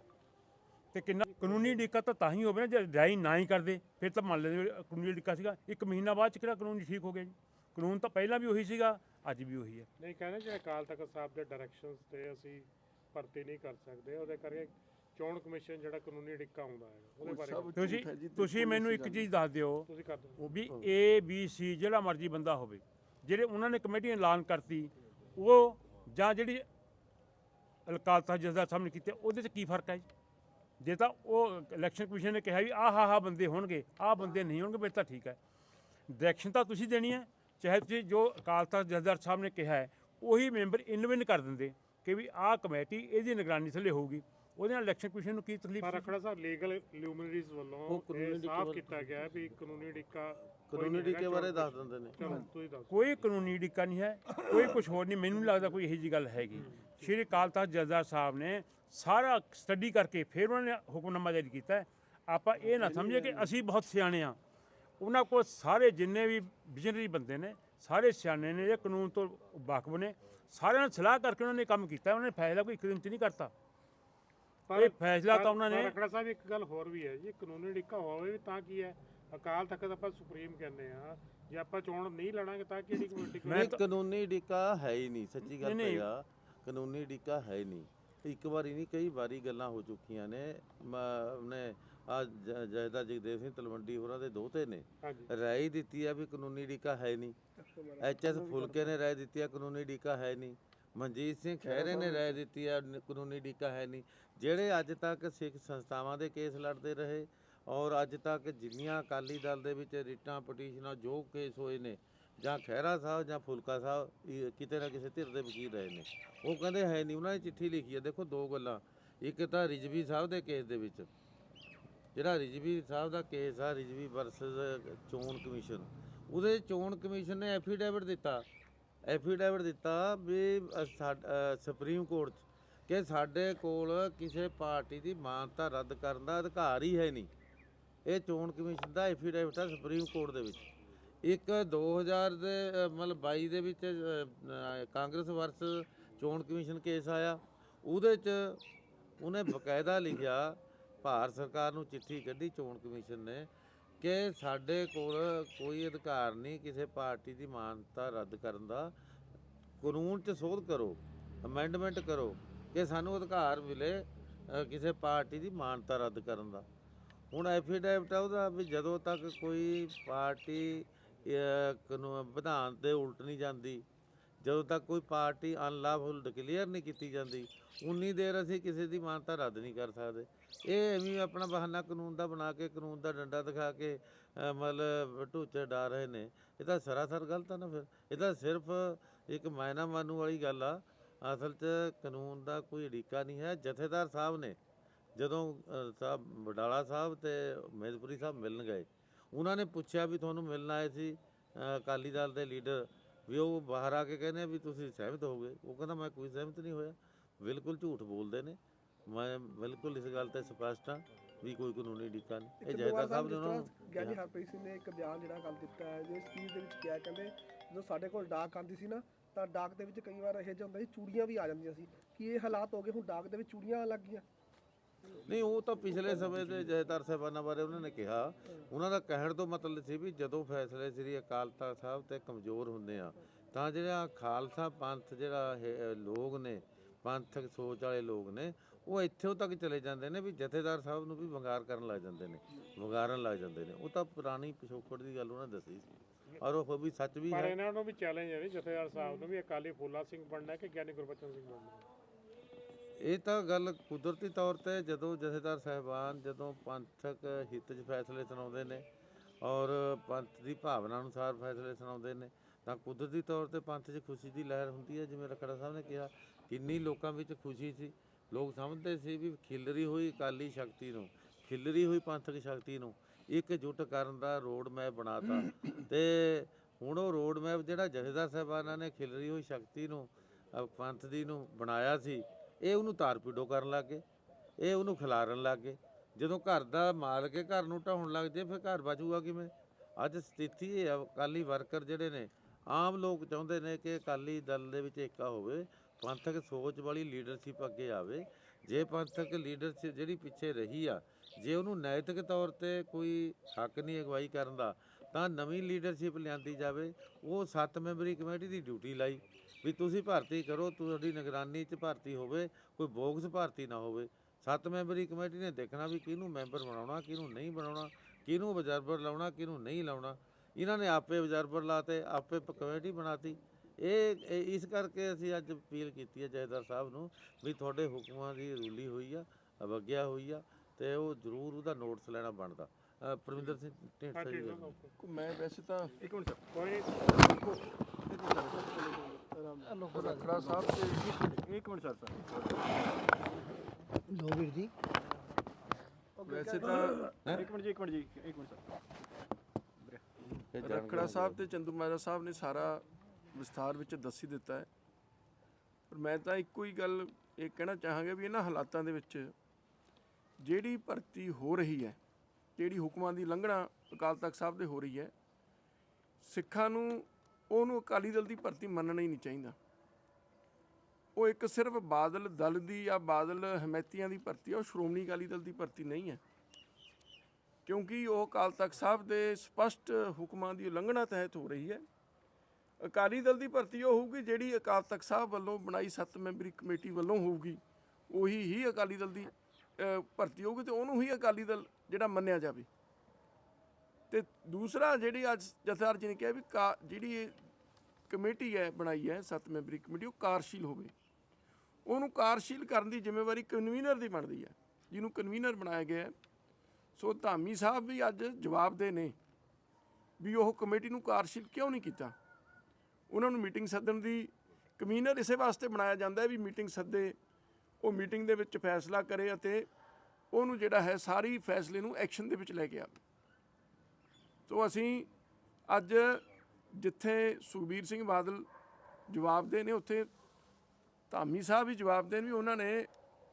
ਤੇ ਕਿੰਨਾ ਕਾਨੂੰਨੀ ਦਿੱਕਤ ਤਾਂ ਹੀ ਹੋਵੇ ਨਾ, ਜੇ ਰਾਈ ਨਾ ਹੀ ਕਰਦੇ, ਫਿਰ ਤਾਂ ਮੰਨ ਲੈਂਦੇ ਵੀ ਕਾਨੂੰਨੀ ਡਿੱਕਾ ਸੀਗਾ, ਇੱਕ ਮਹੀਨਾ ਬਾਅਦ ਚ ਕਿਹੜਾ ਕਾਨੂੰਨ ਠੀਕ ਹੋ ਗਿਆ ਜੀ? ਕਾਨੂੰਨ ਤਾਂ ਪਹਿਲਾਂ ਵੀ ਉਹੀ ਸੀਗਾ, ਅੱਜ ਵੀ ਉਹੀ ਹੈ। ਨਹੀਂ, ਕਹਿੰਦੇ ਜੇ ਅਕਾਲ ਤਖਤ ਸਾਹਿਬ ਦੇ ਡਾਇਰੈਕਸ਼ਨਸ ਤੇ ਅਸੀਂ ਭਰਤੀ ਨਹੀਂ ਕਰ ਸਕਦੇ, ਉਹਦੇ ਕਰਕੇ ਚੋਣ ਕਮਿਸ਼ਨ ਜਿਹੜਾ ਕਾਨੂੰਨੀ ਡਿੱਕਾ ਹੁੰਦਾ ਹੈ ਉਹਦੇ ਬਾਰੇ ਤੁਸੀਂ ਤੁਸੀਂ ਮੈਨੂੰ ਇੱਕ ਚੀਜ਼ ਦੱਸ ਦਿਓ ਤੁਸੀਂ ਕਰ ਦਿਓ। ਉਹ ਵੀ ਏ ਬੀ ਸੀ ਜਿਹੜਾ ਮਰਜ਼ੀ ਬੰਦਾ ਹੋਵੇ ਜਿਹੜੇ ਉਹਨਾਂ ਨੇ ਕਮੇਟੀ ਐਲਾਨ ਕਰਤੀ ਉਹ ਜਾਂ ਜਿਹੜੀ ਅਕਾਲ ਤਖਤ ਜਥੇਦਾਰ ਸਾਹਿਬ ਨੇ ਕੀਤੇ ਉਹਦੇ 'ਚ ਕੀ ਫ਼ਰਕ ਹੈ ਜੀ? ਜੇ ਤਾਂ ਉਹ ਇਲੈਕਸ਼ਨ ਕਮਿਸ਼ਨ ਨੇ ਕਿਹਾ ਵੀ ਆਹ ਆਹ ਬੰਦੇ ਹੋਣਗੇ ਆਹ ਬੰਦੇ ਨਹੀਂ ਹੋਣਗੇ ਫਿਰ ਤਾਂ ਠੀਕ ਹੈ। ਡਾਇਰੈਕਸ਼ਨ ਤਾਂ ਤੁਸੀਂ ਦੇਣੀ ਹੈ ਚਾਹੇ ਤੁਸੀਂ ਜੋ ਅਕਾਲ ਤਖਤ ਜਥੇਦਾਰ ਸਾਹਿਬ ਨੇ ਕਿਹਾ ਹੈ ਉਹੀ ਮੈਂਬਰ ਇਨਵਿਨ ਕਰ ਦਿੰਦੇ ਕਿ ਵੀ ਆਹ ਕਮੇਟੀ ਇਹਦੀ ਨਿਗਰਾਨੀ ਥੱਲੇ ਹੋਊਗੀ। ਉਹਦੇ ਨਾਲ ਇਲੈਕਸ਼ਨ ਕਮਿਸ਼ਨ ਨੂੰ ਕੀ ਤਕਲੀਫ ਪਰ ਸੀ? ਰਖੜਾ ਸਾਹਿਬ ਲੀਗਲ ਲਿਊਮਨਰੀਜ਼ ਵੱਲੋਂ ਇਹ ਸਾਫ਼ ਕੀਤਾ ਗਿਆ ਹੈ ਵੀ ਕਾਨੂੰਨੀ ਡਿੱਕਾ ਕੋਈ ਕਾਨੂੰਨੀ ਡਿੱਕੇ ਬਾਰੇ ਦੱਸ ਦਿੰਦੇ ਨੇ। ਚਲੋ ਤੁਸੀਂ ਦੱਸੋ ਕੋਈ ਕਾਨੂੰਨੀ ਡਿੱਕਾ ਨਹੀਂ ਹੈ ਕੋਈ ਕੁਝ ਹੋਰ ਨਹੀਂ ਮੈਨੂੰ ਨਹੀਂ ਲੱਗਦਾ ਕੋਈ ਇਹੋ ਜੀ ਗੱਲ ਹੈਗੀ। ਸ਼੍ਰੀ ਅਕਾਲ ਤਖਤ ਜਥੇਦਾਰ ਸਾਹਿਬ ਨੇ ਸਾਰਾ ਸਟੱਡੀ ਕਰਕੇ ਫਿਰ ਉਹਨਾਂ ਨੇ ਹੁਕਮਨਾਮਾ ਜਾਰੀ ਕੀਤਾ ਹੈ। ਆਪਾਂ ਇਹ ਨਾ ਸਮਝੀਏ ਕਿ ਅਸੀਂ ਬਹੁਤ ਸਿਆਣੇ ਆ ਉਹਨਾਂ ਕੋਲ ਸਾਰੇ ਜਿੰਨੇ ਵੀ ਵਿਜ਼ਨਰੀ ਬੰਦੇ ਨੇ ਸਾਰੇ ਸਿਆਣੇ ਨੇ ਇਹ ਕਾਨੂੰਨ ਤੋਂ ਵਾਕਫ ਨੇ। ਸਾਰਿਆਂ ਨਾਲ ਸਲਾਹ ਕਰਕੇ ਉਹਨਾਂ ਨੇ ਕੰਮ ਕੀਤਾ ਉਹਨਾਂ ਨੇ ਫੈਸਲਾ ਕੋਈ ਇੱਕ ਦਿਨ ਚ ਨਹੀਂ ਕਰਤਾ। ਇਹ ਫੈਸਲਾ ਤਾਂ ਉਹਨਾਂ ਨੇ ਰਖੜਾ ਸਾਹਿਬ ਇੱਕ ਗੱਲ ਹੋਰ ਵੀ ਹੈ ਜੀ ਕਾਨੂੰਨੀ ਡਿੱਕਾ ਹੋਵੇ ਵੀ ਤਾਂ ਕੀ ਹੈ? ਅਕਾਲ ਤਖਤ ਆਪਾਂ ਸੁਪਰੀਮ ਕਹਿੰਦੇ ਆ ਜੇ ਆਪਾਂ ਚੋਣ ਨਹੀਂ ਲੜਾਂਗੇ ਤਾਂ ਕਿਹੜੀ ਕਮੇਟੀ ਮੈਂ ਕਾਨੂੰਨੀ ਡਿੱਕਾ ਹੈ ਹੀ ਨਹੀਂ ਸੱਚੀ ਗੱਲ ਨਹੀਂ। ਪਿਆ ਕਾਨੂੰਨੀ ਡਿੱਕਾ ਹੈ ਹੀ ਨਹੀਂ। ਇੱਕ ਵਾਰੀ ਨਹੀਂ ਕਈ ਵਾਰੀ ਗੱਲਾਂ ਹੋ ਚੁੱਕੀਆਂ ਨੇ। ਮ- ਨੇ ਆ ਜੈਦਾ ਜਗਦੇਵ ਸਿੰਘ ਤਲਵੰਡੀ ਹੋਰਾਂ ਦੇ ਦੋਤੇ ਨੇ ਰਾਏ ਦਿੱਤੀ ਆ ਵੀ ਕਾਨੂੰਨੀ ਡਿੱਕਾ ਹੈ ਨਹੀਂ। ਐਚ ਐਸ ਫੁਲਕੇ ਨੇ ਰਾਏ ਦਿੱਤੀ ਆ ਕਾਨੂੰਨੀ ਡਿੱਕਾ ਹੈ ਨਹੀਂ। ਮਨਜੀਤ ਸਿੰਘ ਖਹਿਰੇ ਨੇ ਰਾਏ ਦਿੱਤੀ ਆ ਨ- ਕਾਨੂੰਨੀ ਡਿੱਕਾ ਹੈ ਨਹੀਂ। ਜਿਹੜੇ ਅੱਜ ਤੱਕ ਸਿੱਖ ਸੰਸਥਾਵਾਂ ਦੇ ਕੇਸ ਲੜਦੇ ਰਹੇ ਔਰ ਅੱਜ ਤੱਕ ਜਿੰਨੀਆਂ ਅਕਾਲੀ ਦਲ ਦੇ ਵਿੱਚ ਰਿਟਾਂ ਪਟੀਸ਼ਨਾਂ ਜੋ ਕੇਸ ਹੋਏ ਨੇ ਜਾਂ ਖਹਿਰਾ ਸਾਹਿਬ ਜਾਂ ਫੁਲਕਾ ਸਾਹਿਬ ਇਹ ਕਿਤੇ ਨਾ ਕਿਸੇ ਧਿਰ ਦੇ ਵਕੀਲ ਰਹੇ ਨੇ। ਉਹ ਕਹਿੰਦੇ ਹੈ ਨਹੀਂ ਉਹਨਾਂ ਨੇ ਚਿੱਠੀ ਲਿਖੀ ਹੈ ਦੇਖੋ ਦੋ ਗੱਲਾਂ। ਇੱਕ ਤਾਂ ਰਿਜਵੀ ਸਾਹਿਬ ਦੇ ਕੇਸ ਦੇ ਵਿੱਚ ਜਿਹੜਾ ਰਿਜਵੀ ਸਾਹਿਬ ਦਾ ਕੇਸ ਆ ਰਿਜਵੀ ਵਰਸਸ ਚੋਣ ਕਮਿਸ਼ਨ। ਉਹਦੇ ਚੋਣ ਕਮਿਸ਼ਨ ਨੇ ਐਫੀਡੇਵਿਟ ਦਿੱਤਾ। ਐਫੀਡੇਵਿਟ ਦਿੱਤਾ ਵੀ ਅ- ਸੁਪਰੀਮ ਕੋਰਟ 'ਚ ਕਿ ਸਾਡੇ ਕੋਲ ਕਿਸੇ ਪਾਰਟੀ ਦੀ ਮਾਨਤਾ ਰੱਦ ਕਰਨ ਦਾ ਅਧਿਕਾਰ ਹੀ ਹੈ ਨਹੀਂ। ਇਹ ਚੋਣ ਕਮਿਸ਼ਨ ਦਾ ਐਫੀਡੇਵਿਟ ਹੈ ਸੁਪਰੀਮ ਕੋਰਟ ਦੇ ਵਿੱਚ। ਇੱਕ 2000 ਦੇ ਮਤਲਬ 22 ਦੇ ਵਿੱਚ ਕਾਂਗਰਸ ਵਰਸ ਚੋਣ ਕਮਿਸ਼ਨ ਕੇਸ ਆਇਆ। ਉਹਦੇ 'ਚ ਉਹਨੇ ਬਕਾਇਦਾ ਲਿਖਿਆ, ਭਾਰਤ ਸਰਕਾਰ ਨੂੰ ਚਿੱਠੀ ਕੱਢੀ ਚੋਣ ਕਮਿਸ਼ਨ ਨੇ ਕਿ ਸਾਡੇ ਕੋਲ ਕੋਈ ਅਧਿਕਾਰ ਨਹੀਂ ਕਿਸੇ ਪਾਰਟੀ ਦੀ ਮਾਨਤਾ ਰੱਦ ਕਰਨ ਦਾ। ਕਾਨੂੰਨ 'ਚ ਸੋਧ ਕਰੋ ਅਮੈਂਡਮੈਂਟ ਕਰੋ ਕਿ ਸਾਨੂੰ ਅਧਿਕਾਰ ਮਿਲੇ ਕਿਸੇ ਪਾਰਟੀ ਦੀ ਮਾਨਤਾ ਰੱਦ ਕਰਨ ਦਾ। ਹੁਣ ਐਫੀਡੈਵਿਟ ਆ ਉਹਦਾ ਵੀ ਜਦੋਂ ਤੱਕ ਕੋਈ ਪਾਰਟੀ ਅ, ਵਿਧਾਨ ਦੇ ਉਲਟ ਨਹੀਂ ਜਾਂਦੀ ਜਦੋਂ ਤੱਕ ਕੋਈ ਪਾਰਟੀ ਅਨਲਾਫੁਲ ਡਿਕਲੇਅਰ ਨਹੀਂ ਕੀਤੀ ਜਾਂਦੀ ਉਨੀ ਦੇਰ ਅਸੀਂ ਕਿਸੇ ਦੀ ਮਾਨਤਾ ਰੱਦ ਨਹੀਂ ਕਰ ਸਕਦੇ। ਇਹ ਐਵੇਂ ਆਪਣਾ ਬਹਾਨਾ ਕਾਨੂੰਨ ਦਾ ਬਣਾ ਕੇ ਕਾਨੂੰਨ ਦਾ ਡੰਡਾ ਦਿਖਾ ਕੇ ਅ, ਮਤਲਬ ਢੂਚੇ ਡਾ ਰਹੇ ਨੇ। ਇਹ ਤਾਂ ਸਰਾਸਰ ਗਲਤ ਆ ਨਾ ਫਿਰ। ਇਹ ਤਾਂ ਸਿਰਫ ਇੱਕ ਮਾਇਨਾ ਮਾਨੂ ਵਾਲੀ ਗੱਲ ਆ। ਅਸਲ 'ਚ ਕਾਨੂੰਨ ਦਾ ਕੋਈ ਅੜਿੱਕਾ ਨਹੀਂ ਹੈ। ਜਥੇਦਾਰ ਸਾਹਿਬ ਨੇ ਜਦੋਂ ਅ, ਸਾਹਿਬ ਵਡਾਲਾ ਸਾਹਿਬ ਤੇ ਮੇਦਪੁਰੀ ਸਾਹਿਬ ਮਿਲਣ ਗਏ ਉਹਨਾਂ ਨੇ ਪੁੱਛਿਆ ਵੀ ਤੁਹਾਨੂੰ ਮਿਲਣ ਆਏ ਸੀ ਅ, ਅਕਾਲੀ ਦਲ ਦੇ ਲੀਡਰ। ਵੀ ਉਹ ਬਾਹਰ ਆ ਕੇ ਕਹਿੰਦੇ ਵੀ ਤੁਸੀਂ ਸਹਿਮਤ ਹੋ ਗਏ ਉਹ ਕਹਿੰਦਾ ਮੈਂ ਕੋਈ ਸਹਿਮਤ ਨਹੀਂ ਹੋਇਆ। ਬਿਲਕੁਲ ਝੂਠ ਬੋਲਦੇ ਨੇ। ਮੈਂ ਬਿਲਕੁਲ ਇਸ ਗੱਲ ਤੇ ਸਪਸ਼ਟ ਹਾਂ ਵੀ ਕੋਈ ਕਾਨੂੰਨੀ ਡਿੱਕਾ ਨਹੀਂ। ਇਹ ਜੈਦਾ ਸਾਹਿਬ ਨੇ ਉਹਨਾਂ ਨੂੰ ਗਿਆਨੀ। ਹਰਪ੍ਰੀਤ ਸਿੰਘ ਨੇ ਇੱਕ ਬਿਆਨ ਜਿਹੜਾ ਗੱਲ ਦਿੱਤਾ ਹੈ ਜੋ ਸਪੀਚ ਦੇ ਵਿੱਚ ਕਿਹਾ ਕਹਿੰਦੇ ਜਦੋਂ ਸਾਡੇ ਕੋਲ ਡਾਕ ਆਉਂਦੀ ਸੀ ਨਾ ਤਾਂ ਡਾਕ ਦੇ ਵਿੱਚ ਕਈ ਵਾਰ ਇਹੋ ਜਿਹਾ ਹੁੰਦਾ ਸੀ ਚੂੜੀਆਂ ਵੀ ਆ ਜਾਂਦੀਆਂ ਸੀ ਕਿ ਇਹ ਹਾਲਾਤ ਹੋ ਗਏ ਹੁਣ ਡਾਕ ਦੇ ਵਿੱਚ ਚੂੜੀਆਂ ਆਉਣ ਲੱਗ ਗਈਆਂ। ਨਹੀਂ ਉਹ ਤਾਂ ਪਿਛਲੇ ਸਮੇਂ ਦੇ ਜਥੇਦਾਰ ਸਾਹਿਬਾਨਾਂ ਬਾਰੇ ਉਹਨਾਂ ਨੇ ਕਿਹਾ। ਉਹਨਾਂ ਦਾ ਕਹਿਣ ਤੋਂ ਮਤਲਬ ਸੀ ਵੀ ਜਦੋਂ ਫੈਸਲੇ ਸ੍ਰੀ ਅਕਾਲ ਤਖਤ ਸਾਹਿਬ ਤੇ ਕਮਜ਼ੋਰ ਹੁੰਦੇ ਆ ਤਾਂ ਜਿਹੜਾ ਖਾਲਸਾ ਪੰਥ ਜਿਹੜਾ ਲੋਕ ਨੇ ਪੰਥਕ ਸੋਚ ਵਾਲੇ ਲੋਕ ਨੇ ਉਹ ਇੱਥੋਂ ਤੱਕ ਚਲੇ ਜਾਂਦੇ ਨੇ ਵੀ ਜਥੇਦਾਰ ਸਾਹਿਬ ਨੂੰ ਵੀ ਵੰਗਾਰ ਕਰਨ ਲੱਗ ਜਾਂਦੇ ਨੇ ਵੰਗਾਰਨ ਲੱਗ ਜਾਂਦੇ ਨੇ। ਉਹ ਤਾਂ ਪੁਰਾਣੀ ਪਿਛੋਕੜ ਦੀ ਗੱਲ ਉਹਨਾਂ ਦੱਸੀ ਸੀ। ਔਰ ਉਹ ਵੀ ਸੱਚ ਵੀ ਪਰ ਹੈ। ਇਹਨਾਂ ਨੂੰ ਵੀ ਚੈਲੰਜ ਹੈ ਵੀ ਜਥੇਦਾਰ ਸਾਹਿਬ ਨੂੰ ਵੀ ਅਕਾਲੀ ਫੂਲਾ ਸਿੰਘ ਬਣਨਾ ਕਿ ਗਿਆਨੀ ਗੁਰਬਚਨ ਸਿੰਘ ਬਣਨਾ। ਇਹ ਤਾਂ ਗੱਲ ਕੁਦਰਤੀ ਤੌਰ ਤੇ ਜਦੋਂ ਜਥੇਦਾਰ ਸਾਹਿਬਾਨ ਜਦੋਂ ਪੰਥਕ ਹਿੱਤ 'ਚ ਫੈਸਲੇ ਸੁਣਾਉਂਦੇ ਨੇ ਔਰ ਪੰਥ ਦੀ ਭਾਵਨਾ ਅਨੁਸਾਰ ਫੈਸਲੇ ਸੁਣਾਉਂਦੇ ਨੇ ਤਾਂ ਕੁਦਰਤੀ ਤੌਰ ਤੇ ਪੰਥ 'ਚ ਖੁਸ਼ੀ ਦੀ ਲਹਿਰ ਹੁੰਦੀ ਹੈ। ਜਿਵੇਂ ਰਖੜਾ ਸਾਹਿਬ ਨੇ ਕਿਹਾ ਕਿੰਨੀ ਲੋਕਾਂ ਵਿੱਚ ਖੁਸ਼ੀ ਸੀ। ਲੋਕ ਸਮਝਦੇ ਸੀ ਵੀ ਖਿਲਰੀ ਹੋਈ ਅਕਾਲੀ ਸ਼ਕਤੀ ਨੂੰ, ਖਿਲਰੀ ਹੋਈ ਪੰਥਕ ਸ਼ਕਤੀ ਨੂੰ ਇਕਜੁੱਟ ਕਰਨ ਦਾ ਰੋਡ ਮੈਪ ਬਣਾਤਾ। ਤੇ ਹੁਣ ਉਹ ਰੋਡ ਮੈਪ ਜਿਹੜਾ ਜਥੇਦਾਰ ਸਾਹਿਬਾਨਾਂ ਨੇ ਖਿਲਰੀ ਹੋਈ ਸ਼ਕਤੀ ਨੂੰ ਪੰਥ ਦੀ ਨੂੰ ਬਣਾਇਆ ਸੀ, ਇਹ ਉਹਨੂੰ ਤਾਰਪੀਡੋ ਕਰਨ ਲੱਗੇ, ਇਹ ਉਹਨੂੰ ਖਿਲਾਰਨ ਲੱਗੇ। ਜਦੋਂ ਘਰ ਦਾ ਮਾਲਕ ਹੈ ਘਰ ਨੂੰ ਢਾਉਣ ਲੱਗ ਜੇ, ਫਿਰ ਘਰ ਬਚੂਗਾ ਕਿਵੇਂ? ਅੱਜ ਸਥਿਤੀ ਇਹ ਆ, ਅਕਾਲੀ ਵਰਕਰ ਜਿਹੜੇ ਨੇ, ਆਮ ਲੋਕ ਚਾਹੁੰਦੇ ਨੇ ਕਿ ਅਕਾਲੀ ਦਲ ਦੇ ਵਿੱਚ ਏਕਾ ਹੋਵੇ। ਪੰਥਕ ਸੋਚ ਵਾਲੀ ਲੀਡਰਸ਼ਿਪ ਅੱਗੇ ਆਵੇ, ਜੇ ਪੰਥਕ ਲੀਡਰਸ਼ਿਪ ਜਿਹੜੀ ਪਿੱਛੇ ਰਹੀ ਆ, ਜੇ ਉਹਨੂੰ ਨੈਤਿਕ ਤੌਰ ਤੇ ਕੋਈ ਹੱਕ ਨਹੀਂ ਅਗਵਾਈ ਕਰਨ ਦਾ, ਤਾਂ ਨਵੀਂ ਲੀਡਰਸ਼ਿਪ ਲਿਆਂਦੀ ਜਾਵੇ। ਉਹ ਸੱਤ ਮੈਂਬਰੀ ਕਮੇਟੀ ਦੀ ਡਿਊਟੀ ਲਾਈ, ਵੀ ਤੁਸੀਂ ਭਰਤੀ ਕਰੋ, ਤੁਹਾਡੀ ਨਿਗਰਾਨੀ 'ਚ ਭਰਤੀ ਹੋਵੇ, ਕੋਈ ਬੋਗਸ ਭਰਤੀ ਨਾ ਹੋਵੇ। ਸੱਤ ਮੈਂਬਰੀ ਕਮੇਟੀ ਨੇ ਦੇਖਣਾ ਵੀ ਕਿਹਨੂੰ ਮੈਂਬਰ ਬਣਾਉਣਾ, ਕਿਹਨੂੰ ਨਹੀਂ ਬਣਾਉਣਾ, ਕਿਹਨੂੰ ਬਜਰਬਰ ਲਾਉਣਾ ਕਿਹਨੂੰ ਨਹੀਂ ਲਾਉਣਾ। ਇਹਨਾਂ ਨੇ ਆਪੇ ਅਬਜ਼ਰਵਰ ਲਾਤੇ ਆਪੇ ਕਮੇਟੀ ਬਣਾਤੀ। ਇਹ ਇਹ- ਇਸ ਕਰਕੇ ਅਸੀਂ ਅੱਜ ਅਪੀਲ ਕੀਤੀ ਹੈ ਜੈਦਾਰ ਸਾਹਿਬ ਨੂੰ ਵੀ ਤੁਹਾਡੇ ਹੁਕਮਾਂ ਦੀ ਰੂਲੀ ਹੋਈ ਆ ਅਵਗਿਆ ਹੋਈ ਆ ਤੇ ਉਹ ਜ਼ਰੂਰ ਉਹਦਾ ਨੋਟਿਸ ਲੈਣਾ ਬਣਦਾ। ਅ, ਪਰਮਿੰਦਰ ਸਿੰਘ ਜੀ ਗੱਲ। ਮੈਂ ਵੈਸੇ ਤਾਂ ਇੱਕ ਮਿੰਟ ਸਰ। ਕੋਈ ਨਹੀਂ। ਰਖੜਾ ਸਾਹਿਬ ਤੇ ਇੱਕ ਮਿੰਟ ਸਰ ਸਰ। ਲੋ ਵੀਰ ਜੀ। ਵੈਸੇ ਤਾਂ ਇੱਕ ਮਿੰਟ ਜੀ ਇੱਕ ਮਿੰਟ ਜੀ ਇੱਕ ਮਿੰਟ ਸਰ। ਇਹ ਜਾਣਕਾਰੀ ਰਖੜਾ ਸਾਹਿਬ ਤੇ ਚੰਦੂ ਮਹਾਰਾਜ ਸਾਹਿਬ ਨੇ ਸਾਰਾ ਵਿਸਥਾਰ ਵਿੱਚ ਦੱਸੀ ਦਿੱਤਾ ਹੈ। ਪਰ ਮੈਂ ਤਾਂ ਇੱਕੋ ਹੀ ਗੱਲ ਇਹ ਕਹਿਣਾ ਚਾਹਾਂਗਾ ਵੀ ਇਹਨਾਂ ਹਾਲਾਤਾਂ ਦੇ ਵਿੱਚ ਜਿਹੜੀ ਭਰਤੀ ਹੋ ਰਹੀ ਹੈ, ਜਿਹੜੀ ਹੁਕਮਾਂ ਦੀ ਲੰਘਣਾ ਅਕਾਲ ਤਖਤ ਸਾਹਿਬ ਦੇ ਹੋ ਰਹੀ ਹੈ, ਸਿੱਖਾਂ ਨੂੰ ਉਹਨੂੰ ਅਕਾਲੀ ਦਲ ਦੀ ਭਰਤੀ ਮੰਨਣਾ ਹੀ ਨਹੀਂ ਚਾਹੀਦਾ। ਉਹ ਇੱਕ ਸਿਰਫ ਬਾਦਲ ਦਲ ਦੀ ਜਾਂ ਬਾਦਲ ਹਮੈਤੀਆਂ ਦੀ ਭਰਤੀ ਹੈ, ਉਹ ਸ਼੍ਰੋਮਣੀ ਅਕਾਲੀ ਦਲ ਦੀ ਭਰਤੀ ਨਹੀਂ ਹੈ। ਕਿਉਂਕਿ ਉਹ ਅਕਾਲ ਤਖਤ ਸਾਹਿਬ ਦੇ ਸਪਸ਼ਟ ਹੁਕਮਾਂ ਦੀ ਉਲੰਘਣਾ ਤਹਿਤ ਹੋ ਰਹੀ ਹੈ। ਅਕਾਲੀ ਦਲ ਦੀ ਭਰਤੀ ਉਹ ਹੋਊਗੀ ਜਿਹੜੀ ਅਕਾਲ ਤਖਤ ਸਾਹਿਬ ਵੱਲੋਂ ਬਣਾਈ ਸੱਤ ਮੈਂਬਰੀ ਕਮੇਟੀ ਵੱਲੋਂ ਹੋਊਗੀ। ਉਹੀ ਹੀ ਅਕਾਲੀ ਦਲ ਦੀ ਭਰਤੀ ਹੋਊਗੀ ਤੇ ਉਹਨੂੰ ਹੀ ਅਕਾਲੀ ਦਲ ਜਿਹੜਾ ਮੰਨਿਆ ਜਾਵੇ। ਤੇ ਦੂਸਰਾ ਜਿਹੜੀ ਅੱਜ ਜਥੇਦਾਰ ਜੀ ਨੇ ਕਿਹਾ ਵੀ ਕਾ- ਜਿਹੜੀ ਇਹ ਕਮੇਟੀ ਹੈ, ਬਣਾਈ ਹੈ ਸੱਤ ਮੈਂਬਰੀ ਕਮੇਟੀ, ਉਹ ਕਾਰਸ਼ੀਲ ਹੋਵੇ। ਉਹਨੂੰ ਕਾਰਸ਼ੀਲ ਕਰਨ ਦੀ ਜ਼ਿੰਮੇਵਾਰੀ ਕਨਵੀਨਰ ਦੀ ਬਣਦੀ ਹੈ, ਜਿਹਨੂੰ ਕਨਵੀਨਰ ਬਣਾਇਆ ਗਿਆ ਸੋ ਧਾਮੀ ਸਾਹਿਬ ਵੀ ਅੱਜ ਜਵਾਬ ਦੇ ਨੇ ਵੀ ਉਹ ਕਮੇਟੀ ਨੂੰ ਕਾਰਸ਼ੀਲ ਕਿਉਂ ਨਹੀਂ ਕੀਤਾ? ਉਹਨਾਂ ਨੂੰ ਮੀਟਿੰਗ ਸੱਦਣ ਦੀ ਕਮਿਸ਼ਨਰ ਇਸੇ ਵਾਸਤੇ ਬਣਾਇਆ ਜਾਂਦਾ ਹੈ ਵੀ ਮੀਟਿੰਗ ਸੱਦੇ, ਉਹ ਮੀਟਿੰਗ ਦੇ ਵਿੱਚ ਫੈਸਲਾ ਕਰੇ ਅਤੇ ਉਹਨੂੰ ਜਿਹੜਾ ਹੈ ਸਾਰੀ ਫੈਸਲੇ ਨੂੰ ਐਕਸ਼ਨ ਦੇ ਵਿੱਚ ਲੈ ਕੇ ਆਵੇ। ਸੋ ਅਸੀਂ ਅੱਜ ਜਿੱਥੇ ਸੁਖਬੀਰ ਸਿੰਘ ਬਾਦਲ ਜਵਾਬ ਦੇ ਨੇ, ਉੱਥੇ ਧਾਮੀ ਸਾਹਿਬ ਵੀ ਜਵਾਬ ਦੇਣ ਵੀ ਉਹਨਾਂ ਨੇ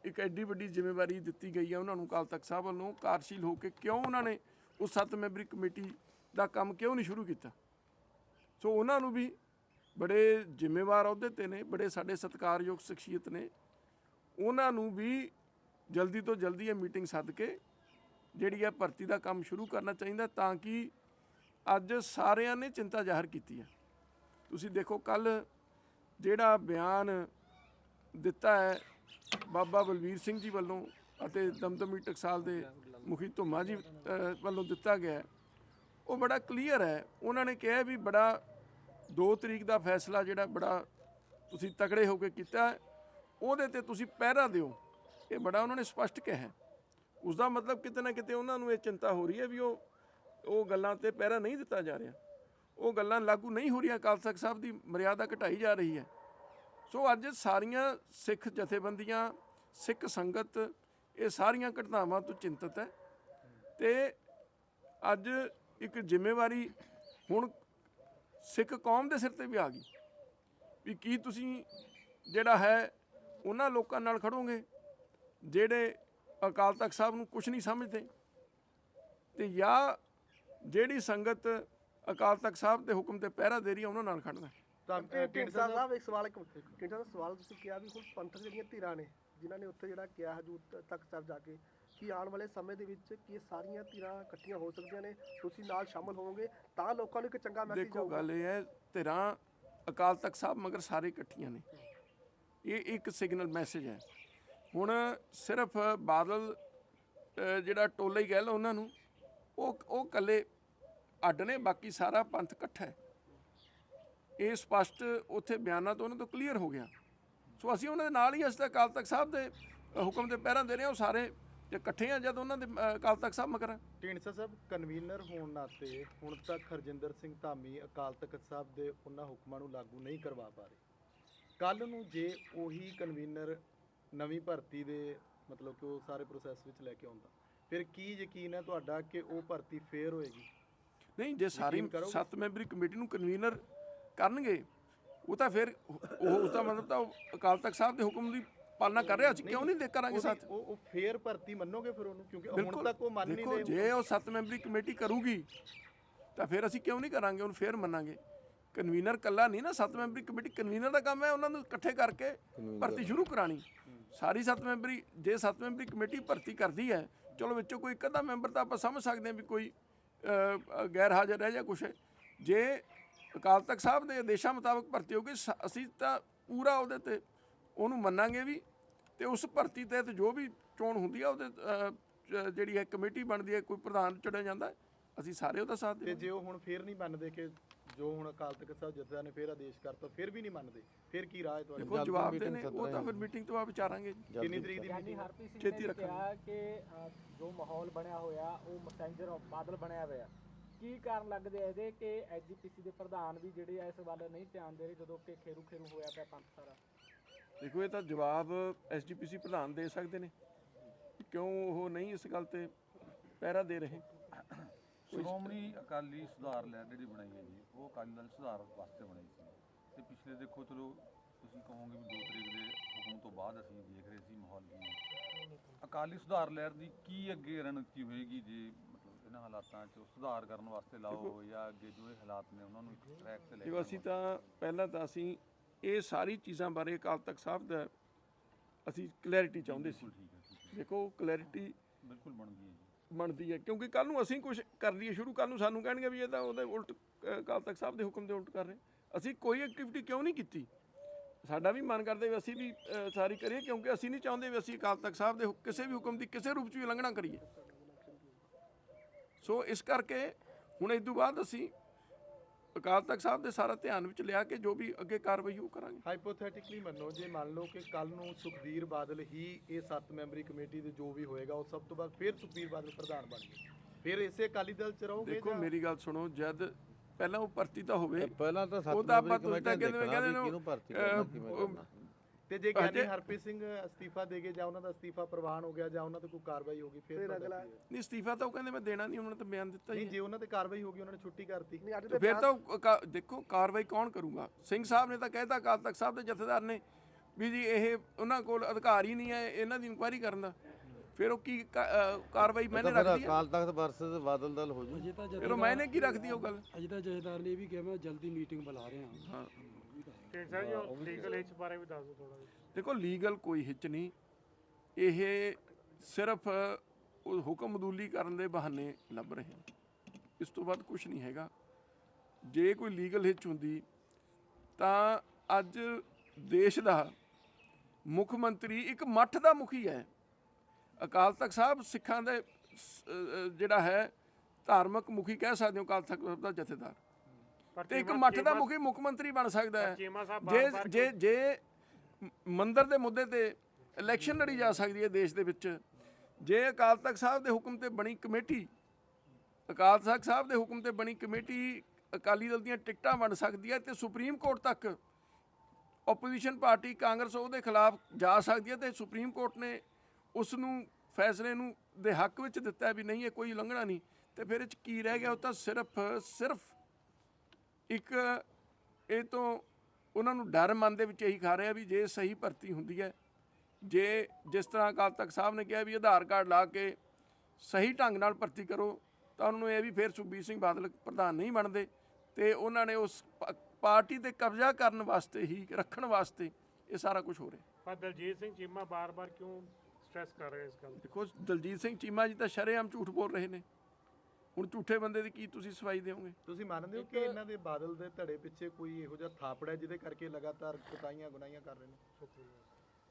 ਇੱਕ ਐਡੀ ਵੱਡੀ ਜ਼ਿੰਮੇਵਾਰੀ ਦਿੱਤੀ ਗਈ ਹੈ ਉਹਨਾਂ ਨੂੰ, ਅਕਾਲ ਤਖਤ ਸਾਹਿਬ ਵੱਲੋਂ ਕਾਰਜਸ਼ੀਲ ਹੋ ਕੇ ਕਿਉਂ ਉਹਨਾਂ ਨੇ ਉਸ ਸੱਤ ਮੈਂਬਰੀ ਕਮੇਟੀ ਦਾ ਕੰਮ ਕਿਉਂ ਨਹੀਂ ਸ਼ੁਰੂ ਕੀਤਾ? ਸੋ ਉਹਨਾਂ ਨੂੰ ਵੀ ਬੜੇ ਜ਼ਿੰਮੇਵਾਰ ਅਹੁਦੇ ਤੇ ਨੇ, ਬੜੇ ਸਾਡੇ ਸਤਿਕਾਰਯੋਗ ਸ਼ਖਸੀਅਤ ਨੇ। ਉਹਨਾਂ ਨੂੰ ਵੀ ਜਲਦੀ ਤੋਂ ਜਲਦੀ ਇਹ ਮੀਟਿੰਗ ਸੱਦ ਕੇ ਜਿਹੜੀ ਹੈ ਭਰਤੀ ਦਾ ਕੰਮ ਸ਼ੁਰੂ ਕਰਨਾ ਚਾਹੀਦਾ ਤਾਂ ਕਿ ਅੱਜ ਸਾਰਿਆਂ ਨੇ ਚਿੰਤਾ ਜ਼ਾਹਰ ਕੀਤੀ ਹੈ। ਤੁਸੀਂ ਦੇਖੋ ਕੱਲ ਜਿਹੜਾ ਬਿਆਨ ਦਿੱਤਾ ਹੈ ਬਾਬਾ ਬਲਵੀਰ ਸਿੰਘ ਜੀ ਵੱਲੋਂ ਅਤੇ ਦਮਦਮੀ ਟਕਸਾਲ ਦੇ ਮੁਖੀ ਧੁਮਾ ਜੀ ਵੱਲੋਂ ਦਿੱਤਾ ਗਿਆ ਉਹ ਬੜਾ ਕਲੀਅਰ ਹੈ। ਉਹਨਾਂ ਨੇ ਕਿਹਾ ਵੀ ਬੜਾ 2 ਤਰੀਕ ਦਾ ਫੈਸਲਾ ਜਿਹੜਾ ਬੜਾ ਤੁਸੀਂ ਤਕੜੇ ਹੋ ਕੇ ਕੀਤਾ ਉਹਦੇ ਤੇ ਤੁਸੀਂ ਪਹਿਰਾ ਦਿਓ। ਇਹ ਬੜਾ ਉਹਨਾਂ ਨੇ ਸਪਸ਼ਟ ਕਿਹਾ ਹੈ। ਉਸ ਦਾ ਮਤਲਬ ਕਿਤੇ ਨਾ ਕਿਤੇ ਉਹਨਾਂ ਨੂੰ ਇਹ ਚਿੰਤਾ ਹੋ ਰਹੀ ਹੈ ਵੀ ਉਹ ਉਹ ਗੱਲਾਂ ਤੇ ਪਹਿਰਾ ਨਹੀਂ ਦਿੱਤਾ ਜਾ ਰਿਹਾ। ਉਹ ਗੱਲਾਂ ਲਾਗੂ ਨਹੀਂ ਹੋ ਰਹੀਆਂ। ਅਕਾਲ ਤਖਤ ਸਾਹਿਬ ਦੀ ਮਰਿਆਦਾ ਘਟਾਈ ਜਾ ਰਹੀ ਹੈ। ਸੋ ਅੱਜ ਸਾਰੀਆਂ ਸਿੱਖ ਜਥੇਬੰਦੀਆਂ, ਸਿੱਖ ਸੰਗਤ, ਇਹ ਸਾਰੀਆਂ ਘਟਨਾਵਾਂ ਤੋਂ ਚਿੰਤਤ ਹੈ। ਤੇ ਅੱਜ ਇੱਕ ਜ਼ਿੰਮੇਵਾਰੀ ਹੁਣ ਸਿੱਖ ਕੌਮ ਦੇ ਸਿਰ ਤੇ ਵੀ ਆ ਗਈ ਵੀ ਕੀ ਤੁਸੀਂ ਜਿਹੜਾ ਹੈ ਉਹਨਾਂ ਲੋਕਾਂ ਨਾਲ ਖੜੋਗੇ ਜਿਹੜੇ ਅਕਾਲ ਤਖਤ ਸਾਹਿਬ ਨੂੰ ਕੁਝ ਨਹੀਂ ਸਮਝਦੇ ਤੇ ਜਾਂ ਜਿਹੜੀ ਸੰਗਤ ਅਕਾਲ ਤਖਤ ਸਾਹਿਬ ਦੇ ਹੁਕਮ ਤੇ ਪਹਿਰਾ ਦੇ ਰਹੀ ਹੈ ਉਹਨਾਂ ਨਾਲ ਖੜਨਾ ਹੈ। ਤਾਂ ਤੇ ਢੀਂਡਸਾ ਸਾਹਿਬ ਇੱਕ ਸਵਾਲ ਇੱਕ ਢੀਂਡਸਾ ਦਾ ਸਵਾਲ ਤੁਸੀਂ ਕਿਹਾ ਵੀ ਹੁਣ ਪੰਥਕ ਜਿਹੜੀਆਂ ਧਿਰਾਂ ਨੇ ਜਿਨ੍ਹਾਂ ਨੇ ਉੱਥੇ ਜਿਹੜਾ ਕਿਹਾ ਹਜੂਰ ਤਖਤ ਸਾਹਿਬ ਜਾ ਕੇ ਕਿ ਆਉਣ ਵਾਲੇ ਸਮੇਂ ਦੇ ਵਿੱਚ ਕੀ ਇਹ ਸਾਰੀਆਂ ਧਿਰਾਂ ਇਕੱਠੀਆਂ ਹੋ ਸਕਦੀਆਂ ਨੇ? ਤੁਸੀਂ ਨਾਲ ਸ਼ਾਮਲ ਹੋਵੋਗੇ ਤਾਂ ਲੋਕਾਂ ਨੂੰ ਇੱਕ ਚੰਗਾ ਮੈਸੇਜ ਦੇਖੋ ਜਾਊਗਾ ਗੱਲ ਇਹ ਹੈ ਧਿਰਾਂ ਅਕਾਲ ਤਖਤ ਸਾਹਿਬ ਮਗਰ ਸਾਰੇ ਇਕੱਠੀਆਂ ਨੇ। ਇਹ ਇੱਕ ਸਿਗਨਲ ਮੈਸੇਜ ਹੈ। ਹੁਣ ਸਿਰਫ ਬਾਦਲ ਅ, ਜਿਹੜਾ ਟੋਲਾ ਹੀ ਕਹਿ ਲਓ ਉਹਨਾਂ ਨੂੰ ਉਹ ਉਹ ਕੱਲੇ ਅੱਡ ਨੇ ਬਾਕੀ ਸਾਰਾ ਪੰਥ ਇਕੱਠਾ ਹੈ। ਇਹ ਸਪਸ਼ਟ ਉੱਥੇ ਬਿਆਨਾਂ ਤੋਂ ਉਹਨਾਂ ਤੋਂ ਕਲੀਅਰ ਹੋ ਗਿਆ। ਸੋ ਅਸੀਂ ਉਹਨਾਂ ਦੇ ਨਾਲ ਹੀ ਅਸੀਂ ਤਾਂ ਅਕਾਲ ਤਖਤ ਸਾਹਿਬ ਦੇ ਹੁਕਮ ਦੇ ਪਹਿਰਾਂ ਦੇ ਰਹੇ ਹਾਂ ਉਹ ਸਾਰੇ ਜੇ ਇਕੱਠੇ ਆ ਜਦ ਉਹਨਾਂ ਦੇ ਅ, ਅਕਾਲ ਤਖਤ ਸਾਹਿਬ ਮਗਰ ਹੈ। ਢੀਂਡਸਾ ਸਾਹਿਬ ਕਨਵੀਨਰ ਹੋਣ ਨਾਤੇ ਹੁਣ ਤੱਕ ਹਰਜਿੰਦਰ ਸਿੰਘ ਧਾਮੀ ਅਕਾਲ ਤਖਤ ਸਾਹਿਬ ਦੇ ਉਹਨਾਂ ਹੁਕਮਾਂ ਨੂੰ ਲਾਗੂ ਨਹੀਂ ਕਰਵਾ ਪਾ ਰਹੇ ਕੱਲ ਨੂੰ ਜੇ ਉਹੀ ਕਨਵੀਨਰ ਨਵੀਂ ਭਰਤੀ ਦੇ ਮਤਲਬ ਕਿ ਉਹ ਸਾਰੇ ਪ੍ਰੋਸੈਸ ਵਿੱਚ ਲੈ ਕੇ ਆਉਂਦਾ ਫਿਰ ਕੀ ਯਕੀਨ ਹੈ ਤੁਹਾਡਾ ਕਿ ਉਹ ਭਰਤੀ ਫੇਅਰ ਹੋਏਗੀ ਨਹੀਂ ਜੇ ਸਾਰੀ ਕਰੋਗੇ? ਸੱਤ ਮੈਂਬਰੀ ਕਮੇਟੀ ਨੂੰ ਕਨਵੀਨਰ ਕਰਨਗੇ ਉਹ ਤਾਂ ਫਿਰ ਉਹ ਉਸ ਦਾ ਮਤਲਬ ਤਾਂ ਉਹ ਅਕਾਲ ਤਖਤ ਸਾਹਿਬ ਦੇ ਹੁਕਮ ਦੀ ਪਾਲਣਾ ਕਰ ਰਿਹਾ ਸੀ ਕਿਉਂ ਨਹੀਂ ਦੇ ਕਰਾਂਗੇ ਸਾਥ? ਉਹ ਉਹ ਫੇਅਰ ਭਰਤੀ ਮੰਨੋਗੇ ਫਿਰ ਉਹਨੂੰ? ਕਿਉਂਕਿ ਹੁਣ ਤੱਕ ਉਹ ਮੰਨ ਨਹੀਂ ਦੇਖੋ ਰਹੇ। ਜੇ ਉਹ ਸੱਤ ਮੈਂਬਰੀ ਕਮੇਟੀ ਕਰੂਗੀ ਤਾਂ ਫਿਰ ਅਸੀਂ ਕਿਉਂ ਨਹੀਂ ਕਰਾਂਗੇ? ਉਹਨੂੰ ਫੇਰ ਮੰਨਾਂਗੇ। ਕਨਵੀਨਰ ਕੱਲਾ ਨਹੀਂ ਨਾ ਸੱਤ ਮੈਂਬਰੀ ਕਮੇਟੀ ਕਨਵੀਨਰ ਦਾ ਕੰਮ ਹੈ ਉਹਨਾਂ ਨੂੰ ਇਕੱਠੇ ਕਰਕੇ ਭਰਤੀ ਸ਼ੁਰੂ ਕਰਾਣੀ। ਸਾਰੀ ਸੱਤ ਮੈਂਬਰੀ ਜੇ ਸੱਤ ਮੈਂਬਰੀ ਕਮੇਟੀ ਭਰਤੀ ਕਰਦੀ ਹੈ ਚਲੋ ਵਿੱਚੋਂ ਕੋਈ ਇੱਕ ਅੱਧਾ ਮੈਂਬਰ ਤਾਂ ਆਪਾਂ ਸਮਝ ਸਕਦੇ ਹਾਂ ਵੀ ਕੋਈ ਗੈਰ ਹਾਜ਼ਰ ਹੈ ਜਾਂ ਕੁਛ ਹੈ। ਜੇ ਅਕਾਲ ਤਖਤ ਸਾਹਿਬ ਦੇ ਆਦੇਸ਼ਾਂ ਮੁਤਾਬਕ ਭਰਤੀ ਹੋਗੀ ਸ- ਅਸੀਂ ਤਾਂ ਪੂਰਾ ਉਹਦੇ ਤੇ ਉਹਨੂੰ ਮੰਨਾਂਗੇ ਵੀ ਤੇ ਉਸ ਭਰਤੀ ਤਹਿਤ ਜੋ ਵੀ ਚੋਣ ਹੁੰਦੀ ਆ ਉਹਦੇ ਜਿਹੜੀ ਹੈ ਕਮੇਟੀ ਬਣਦੀ ਹੈ ਕੋਈ ਪ੍ਰਧਾਨ ਚੁਣਿਆ ਜਾਂਦਾ ਅਸੀਂ ਸਾਰੇ ਉਹਦਾ ਸਾਥ ਤੇ ਦੇਵਾਂਗੇ ਜੇ ਉਹ ਹੁਣ ਫੇਰ ਨਹੀਂ ਮੰਨਦੇ ਕਿ ਜੋ ਹੁਣ ਅਕਾਲ ਤਖਤ ਸਾਹਿਬ ਜਥੇਦਾਰ ਨੇ ਫੇਰ ਆਦੇਸ਼ ਕਰਤਾ ਫਿਰ ਵੀ ਨਹੀਂ ਮੰਨਦੇ ਫਿਰ ਕੀ ਰਾਹ ਹੈ ਤੁਹਾਡੀ ਦੇਖੋ ਜਵਾਬ ਦੇਣੇ ਸੱਦ ਉਹ ਤਾਂ। ਫਿਰ ਮੀਟਿੰਗ ਤੋਂ ਬਾਅਦ ਵਿਚਾਰਾਂਗੇ ਜੀ। ਕਿੰਨੀ ਤਰੀਕ ਦੀ ਮੀਟਿੰਗ ਹਰਪ੍ਰੀਤ ਸਿੰਘ ਛੇਤੀ ਨੇ। ਕਿਹਾ ਕਿ ਜੋ ਮਾਹੌਲ ਬਣਿਆ ਹੋਇਆ ਉਹ ਮੈਸੇਂਜਰ ਆਫ ਬਾਦਲ ਬਣਿਆ ਹੋਇਆ ਕੀ ਕਾਰਨ ਲੱਗਦੇ ਆ ਇਹਦੇ ਕਿ ਐਜੀਪੀਸੀ ਦੇ ਪ੍ਰਧਾਨ ਵੀ ਜਿਹੜੇ ਆ ਇਸ ਵੱਲ ਨਹੀਂ ਧਿਆਨ ਦੇ ਰਹੇ ਜਦੋਂ ਕਿ ਖੇਰੂ ਖੇਰੂ ਹੋਇਆ ਪਿਆ ਪੰਥ ਸਾਰਾ ਦੇਖੋ ਇਹ ਤਾਂ ਜਵਾਬ ਐਸਜੀਪੀਸੀ ਪ੍ਰਧਾਨ ਦੇ ਸਕਦੇ ਨੇ। ਕਿਉਂ ਉਹ ਨਹੀਂ ਇਸ ਗੱਲ ਤੇ ਪਹਿਰਾ ਦੇ ਰਹੇ? ਸ਼੍ਰੋਮਣੀ ਅਕਾਲੀ ਸੁਧਾਰ ਲਹਿਰ ਜਿਹੜੀ ਬਣਾਈ ਹੈ ਜੀ ਉਹ ਅਕਾਲੀ ਦਲ ਸੁਧਾਰ ਵਾਸਤੇ ਬਣਾਈ ਸੀ। ਤੇ ਪਿਛਲੇ ਦੇਖੋ ਚਲੋ ਤੁਸੀਂ ਕਹੋਗੇ ਵੀ 2 ਤਰੀਕ ਦੇ ਹੁਕਮ ਤੋਂ ਬਾਅਦ ਅਸੀਂ ਦੇਖ ਰਹੇ ਸੀ ਮਾਹੌਲ ਕੀ ਅਕਾਲੀ ਸੁਧਾਰ ਲਹਿਰ ਦੀ ਕੀ ਅੱਗੇ ਰਣਨੀਤੀ ਹੋਏਗੀ ਜੇ ਮਤਲਬ ਇਹਨਾਂ ਹਾਲਾਤਾਂ 'ਚ ਸੁਧਾਰ ਕਰਨ ਵਾਸਤੇ ਲਾਓ ਜਾਂ ਅੱਗੇ ਜੋ ਇਹ ਹਾਲਾਤ ਨੇ ਉਹਨਾਂ ਨੂੰ ਟਰੈਕ ਤੇ ਲੈ ਕੇ ਅਸੀਂ ਤਾਂ ਪਹਿਲਾਂ ਤਾਂ ਅਸੀਂ ਇਹ ਸਾਰੀ ਚੀਜ਼ਾਂ ਬਾਰੇ ਅਕਾਲ ਤਖਤ ਸਾਹਿਬ ਦਾ ਅਸੀਂ ਕਲੈਰਿਟੀ ਚਾਹੁੰਦੇ ਸੀ। ਦੇਖੋ ਕਲੈਰਿਟੀ ਬਿਲਕੁਲ ਬਣਦੀ ਹੈ ਬਣਦੀ ਹੈ ਕਿਉਂਕਿ ਕੱਲ ਨੂੰ ਅਸੀਂ ਕੁਝ ਕਰ ਲਈਏ ਸ਼ੁਰੂ ਕੱਲ ਨੂੰ ਸਾਨੂੰ ਕਹਿਣਗੇ ਵੀ ਇਹ ਤਾਂ ਉਹਦੇ ਉਲਟ ਅਕਾਲ ਤਖਤ ਸਾਹਿਬ ਦੇ ਹੁਕਮ ਦੇ ਉਲਟ ਕਰ ਰਹੇ। ਅਸੀਂ ਕੋਈ ਐਕਟੀਵਿਟੀ ਕਿਉਂ ਨਹੀਂ ਕੀਤੀ? ਸਾਡਾ ਵੀ ਮਨ ਕਰਦੇ ਵੀ ਅਸੀਂ ਵੀ ਸਾਰੀ ਕਰੀਏ ਕਿਉਂਕਿ ਅਸੀਂ ਨਹੀਂ ਚਾਹੁੰਦੇ ਵੀ ਅਸੀਂ ਅਕਾਲ ਤਖਤ ਸਾਹਿਬ ਦੇ ਕਿਸੇ ਵੀ ਹੁਕਮ ਦੀ ਕਿਸੇ ਰੂਪ 'ਚ ਉਲੰਘਣਾ ਕਰੀਏ। ਸੋ ਇਸ ਕਰਕੇ ਹੁਣ ਇਸ ਤੋਂ ਬਾਅਦ ਅਸੀਂ ਅਕਾਲ ਤਖਤ ਸਾਹਿਬ ਦੇ ਸਾਰਾ ਧਿਆਨ ਵਿੱਚ ਲਿਆ ਕੇ ਜੋ ਵੀ ਅੱਗੇ ਕਾਰਵਾਈ ਉਹ ਕਰਾਂਗੇ। ਹਾਈਪੋਥੈਟਿਕਲੀ ਮੰਨੋ ਜੇ ਮੰਨ ਲਓ ਕਿ ਕੱਲ ਨੂੰ ਸੁਖਬੀਰ ਬਾਦਲ ਹੀ ਇਹ ਸੱਤ ਮੈਂਬਰੀ ਕਮੇਟੀ ਦੇ ਜੋ ਵੀ ਹੋਏਗਾ ਉਹ ਸਭ ਤੋਂ ਬਾਅਦ ਫਿਰ ਸੁਖਬੀਰ ਬਾਦਲ ਪ੍ਰਧਾਨ ਬਣ ਗਏ। ਫਿਰ ਇਸੇ ਅਕਾਲੀ ਦਲ ਚ ਰਹੋਗੇ ਦੇਖੋ ਮੇਰੀ ਗੱਲ ਸੁਣੋ ਜਦ ਪਹਿਲਾਂ ਉਹ ਭਰਤੀ ਤਾਂ ਹੋਵੇ ਪਹਿਲਾਂ ਤਾਂ ਸੱਤ ਉਹ ਤਾਂ ਮੈਂਬਰੀ ਆਪਾਂ ਤੁਸੀਂ ਤਾਂ ਕਹਿੰਦੇ ਕਹਿੰਦੇ ਨੇ ਤੇ ਜੇ ਗਿਆਨੀ ਹਰਪ੍ਰੀਤ ਸਿੰਘ ਅਸਤੀਫਾ ਦੇ ਗਏ ਜਾਂ ਉਹਨਾਂ ਦਾ ਅਸਤੀਫਾ ਪ੍ਰਵਾਨ ਹੋ ਗਿਆ ਜਾਂ ਉਹਨਾਂ ਤੇ ਕੋਈ ਕਾਰਵਾਈ ਹੋ ਗਈ ਫਿਰ ਅਗਲਾ- ਕੀ? ਨਹੀਂ ਅਸਤੀਫਾ ਤਾਂ ਉਹ ਕਹਿੰਦੇ ਮੈਂ ਦੇਣਾ ਨਹੀਂ ਉਹਨਾਂ ਨੇ ਤਾਂ ਬਿਆਨ ਦਿੱਤਾ ਹੀ ਨਹੀਂ। ਜੇ ਉਹਨਾਂ ਤੇ ਕਾਰਵਾਈ ਹੋ ਗਈ ਉਹਨਾਂ ਨੇ ਛੁੱਟੀ ਕਰਤੀ। ਨਹੀਂ ਅੱਜ ਤੇ ਦੇ ਫਿਰ ਤਾਂ ਕਾ- ਦੇਖੋ ਕਾਰਵਾਈ ਕੌਣ ਕਰੂਗਾ? ਸਿੰਘ ਸਾਹਿਬ ਨੇ ਤਾਂ ਕਹਿਤਾ ਅਕਾਲ ਤਖਤ ਸਾਹਿਬ ਦੇ ਜਥੇਦਾਰ ਨੇ ਵੀ ਜੀ ਇਹ ਉਹਨਾਂ ਕੋਲ ਅਧਿਕਾਰ ਹੀ ਨਹੀਂ ਹੈ ਇਹਨਾਂ ਦੀ ਇਨਕੁਆਇਰੀ ਕਰਨ ਦਾ। ਫਿਰ ਉਹ ਕੀ ਕਾ- ਕਾਰਵਾਈ ਮੈਨੇ ਤਾਂ ਰੱਖਦੀ ਹੈ? ਅਕਾਲ ਤਖਤ ਵਰਸਸ ਬਾਦਲ ਦਲ ਹੋ ਜੂ। ਫਿਰ ਮੈਨੇ ਕੀ ਰੱਖਦੀ ਉਹ ਗੱਲ? ਅੱਜ ਦਾ ਜਥੇਦਾਰ ਨੇ ਇਹ ਵੀ ਕਿਹਾ ਮੈਂ ਜਲਦੀ ਮੀਟਿੰਗ ਬੁਲਾ ਰਿਹਾ। ਹਾਂ। ਹਾਂ ਢੀਂਡਸਾ ਜੀ ਉਹ ਲੀਗਲ ਏਜ ਬਾਰੇ ਵੀ ਦੱਸ ਦਿਓ ਥੋੜਾ ਜਿਹਾ। ਦੇਖੋ ਲੀਗਲ ਕੋਈ ਹਿੱਚ ਨਹੀਂ। ਇਹ ਸਿਰਫ ਉਹ ਹੁਕਮ ਮਦੂਲੀ ਕਰਨ ਦੇ ਬਹਾਨੇ ਲੱਭ ਰਹੇ ਹਨ ਇਸ ਤੋਂ ਬਾਅਦ ਕੁਝ ਨਹੀਂ ਹੈਗਾ। ਜੇ ਕੋਈ ਲੀਗਲ ਹਿੱਚ ਹੁੰਦੀ ਤਾਂ ਅੱਜ ਦੇਸ਼ ਦਾ ਮੁੱਖ ਮੰਤਰੀ ਇੱਕ ਮੱਠ ਦਾ ਮੁਖੀ ਹੈ। ਅਕਾਲ ਤਖਤ ਸਾਹਿਬ ਸਿੱਖਾਂ ਦੇ ਸ- ਅਹ ਜਿਹੜਾ ਹੈ ਧਾਰਮਿਕ ਮੁਖੀ ਕਹਿ ਸਕਦੇ ਹੋ ਅਕਾਲ ਤਖਤ ਸਾਹਿਬ ਦਾ ਜਥੇਦਾਰ। ਤੇ ਇੱਕ ਮੱਠ ਦਾ ਮੁਖੀ ਮੁੱਖ ਮੰਤਰੀ ਬਣ ਸਕਦਾ ਹੈ। ਜੇ ਜੇ ਜੇ ਮੰਦਿਰ ਦੇ ਮੁੱਦੇ ਤੇ ਇਲੈਕਸ਼ਨ ਲੜੀ ਜਾ ਸਕਦੀ ਹੈ ਦੇਸ਼ ਦੇ ਵਿੱਚ ਜੇ ਅਕਾਲ ਤਖਤ ਸਾਹਿਬ ਦੇ ਹੁਕਮ ਤੇ ਬਣੀ ਕਮੇਟੀ ਅਕਾਲ ਤਖਤ ਸਾਹਿਬ ਦੇ ਹੁਕਮ ਤੇ ਬਣੀ ਕਮੇਟੀ ਅਕਾਲੀ ਦਲ ਦੀਆਂ ਟਿਕਟਾਂ ਵੰਡ ਸਕਦੀ ਹੈ ਤੇ ਸੁਪਰੀਮ ਕੋਰਟ ਤੱਕ ਆਪੋਜੀਸ਼ਨ ਪਾਰਟੀ ਕਾਂਗਰਸ ਉਹਦੇ ਖਿਲਾਫ ਜਾ ਸਕਦੀ ਹੈ ਤੇ ਸੁਪਰੀਮ ਕੋਰਟ ਨੇ ਉਸ ਨੂੰ ਫੈਸਲੇ ਨੂੰ ਦੇ ਹੱਕ ਵਿੱਚ ਦਿੱਤਾ ਵੀ ਨਹੀਂ ਇਹ ਕੋਈ ਉਲੰਘਣਾ ਨਹੀਂ। ਤੇ ਫਿਰ ਇਹ ਚ ਕੀ ਰਹਿ ਗਿਆ ਉਹ ਤਾਂ ਸਿਰਫ ਸਿਰਫ ਇੱਕ ਇਹ ਤੋਂ ਉਹਨਾਂ ਨੂੰ ਡਰ ਮਨ ਦੇ ਵਿੱਚ ਇਹੀ ਖਾ ਰਿਹਾ ਵੀ ਜੇ ਸਹੀ ਭਰਤੀ ਹੁੰਦੀ ਹੈ ਜੇ ਜਿਸ ਤਰ੍ਹਾਂ ਅਕਾਲ ਤਖਤ ਸਾਹਿਬ ਨੇ ਕਿਹਾ ਵੀ ਆਧਾਰ ਕਾਰਡ ਲਾ ਕੇ ਸਹੀ ਢੰਗ ਨਾਲ ਭਰਤੀ ਕਰੋ ਤਾਂ ਉਹਨਾਂ ਨੂੰ ਇਹ ਵੀ ਫਿਰ ਸੁਖਬੀਰ ਸਿੰਘ ਬਾਦਲ ਪ੍ਰਧਾਨ ਨਹੀਂ ਬਣਦੇ ਤੇ ਉਹਨਾਂ ਨੇ ਉਸ ਪਾਰਟੀ ਤੇ ਕਬਜ਼ਾ ਕਰਨ ਵਾਸਤੇ ਹੀ ਰੱਖਣ ਵਾਸਤੇ ਇਹ ਸਾਰਾ ਕੁਝ ਹੋ ਰਿਹਾ ਪਰ ਦਲਜੀਤ ਸਿੰਘ ਚੀਮਾ ਬਾਰ-ਬਾਰ ਕਿਉਂ ਸਟ੍ਰੈਸ ਕਰ ਰਹੇ ਇਸ ਗੱਲ? ਦੇਖੋ ਦਲਜੀਤ ਸਿੰਘ ਚੀਮਾ ਜੀ ਤਾਂ ਸ਼ਰੇਆਮ ਝੂਠ ਬੋਲ ਰਹੇ ਨੇ ਹੁਣ ਝੂਠੇ ਬੰਦੇ ਦੀ ਕੀ ਤੁਸੀਂ ਸਫ਼ਾਈ ਦਿਓਗੇ? ਤੁਸੀਂ ਮੰਨਦੇ ਹੋ ਕਿ ਇਹਨਾਂ ਦੇ ਬਾਦਲ ਦੇ ਧੜੇ ਪਿੱਛੇ ਕੋਈ ਇਹੋ ਜਿਹਾ ਥਾਪੜਾ ਹੈ ਜਿਹਦੇ ਕਰਕੇ ਲਗਾਤਾਰ ਕੁਤਾਈਆਂ ਗੁਨਾਈਆਂ ਕਰ ਰਹੇ ਨੇ?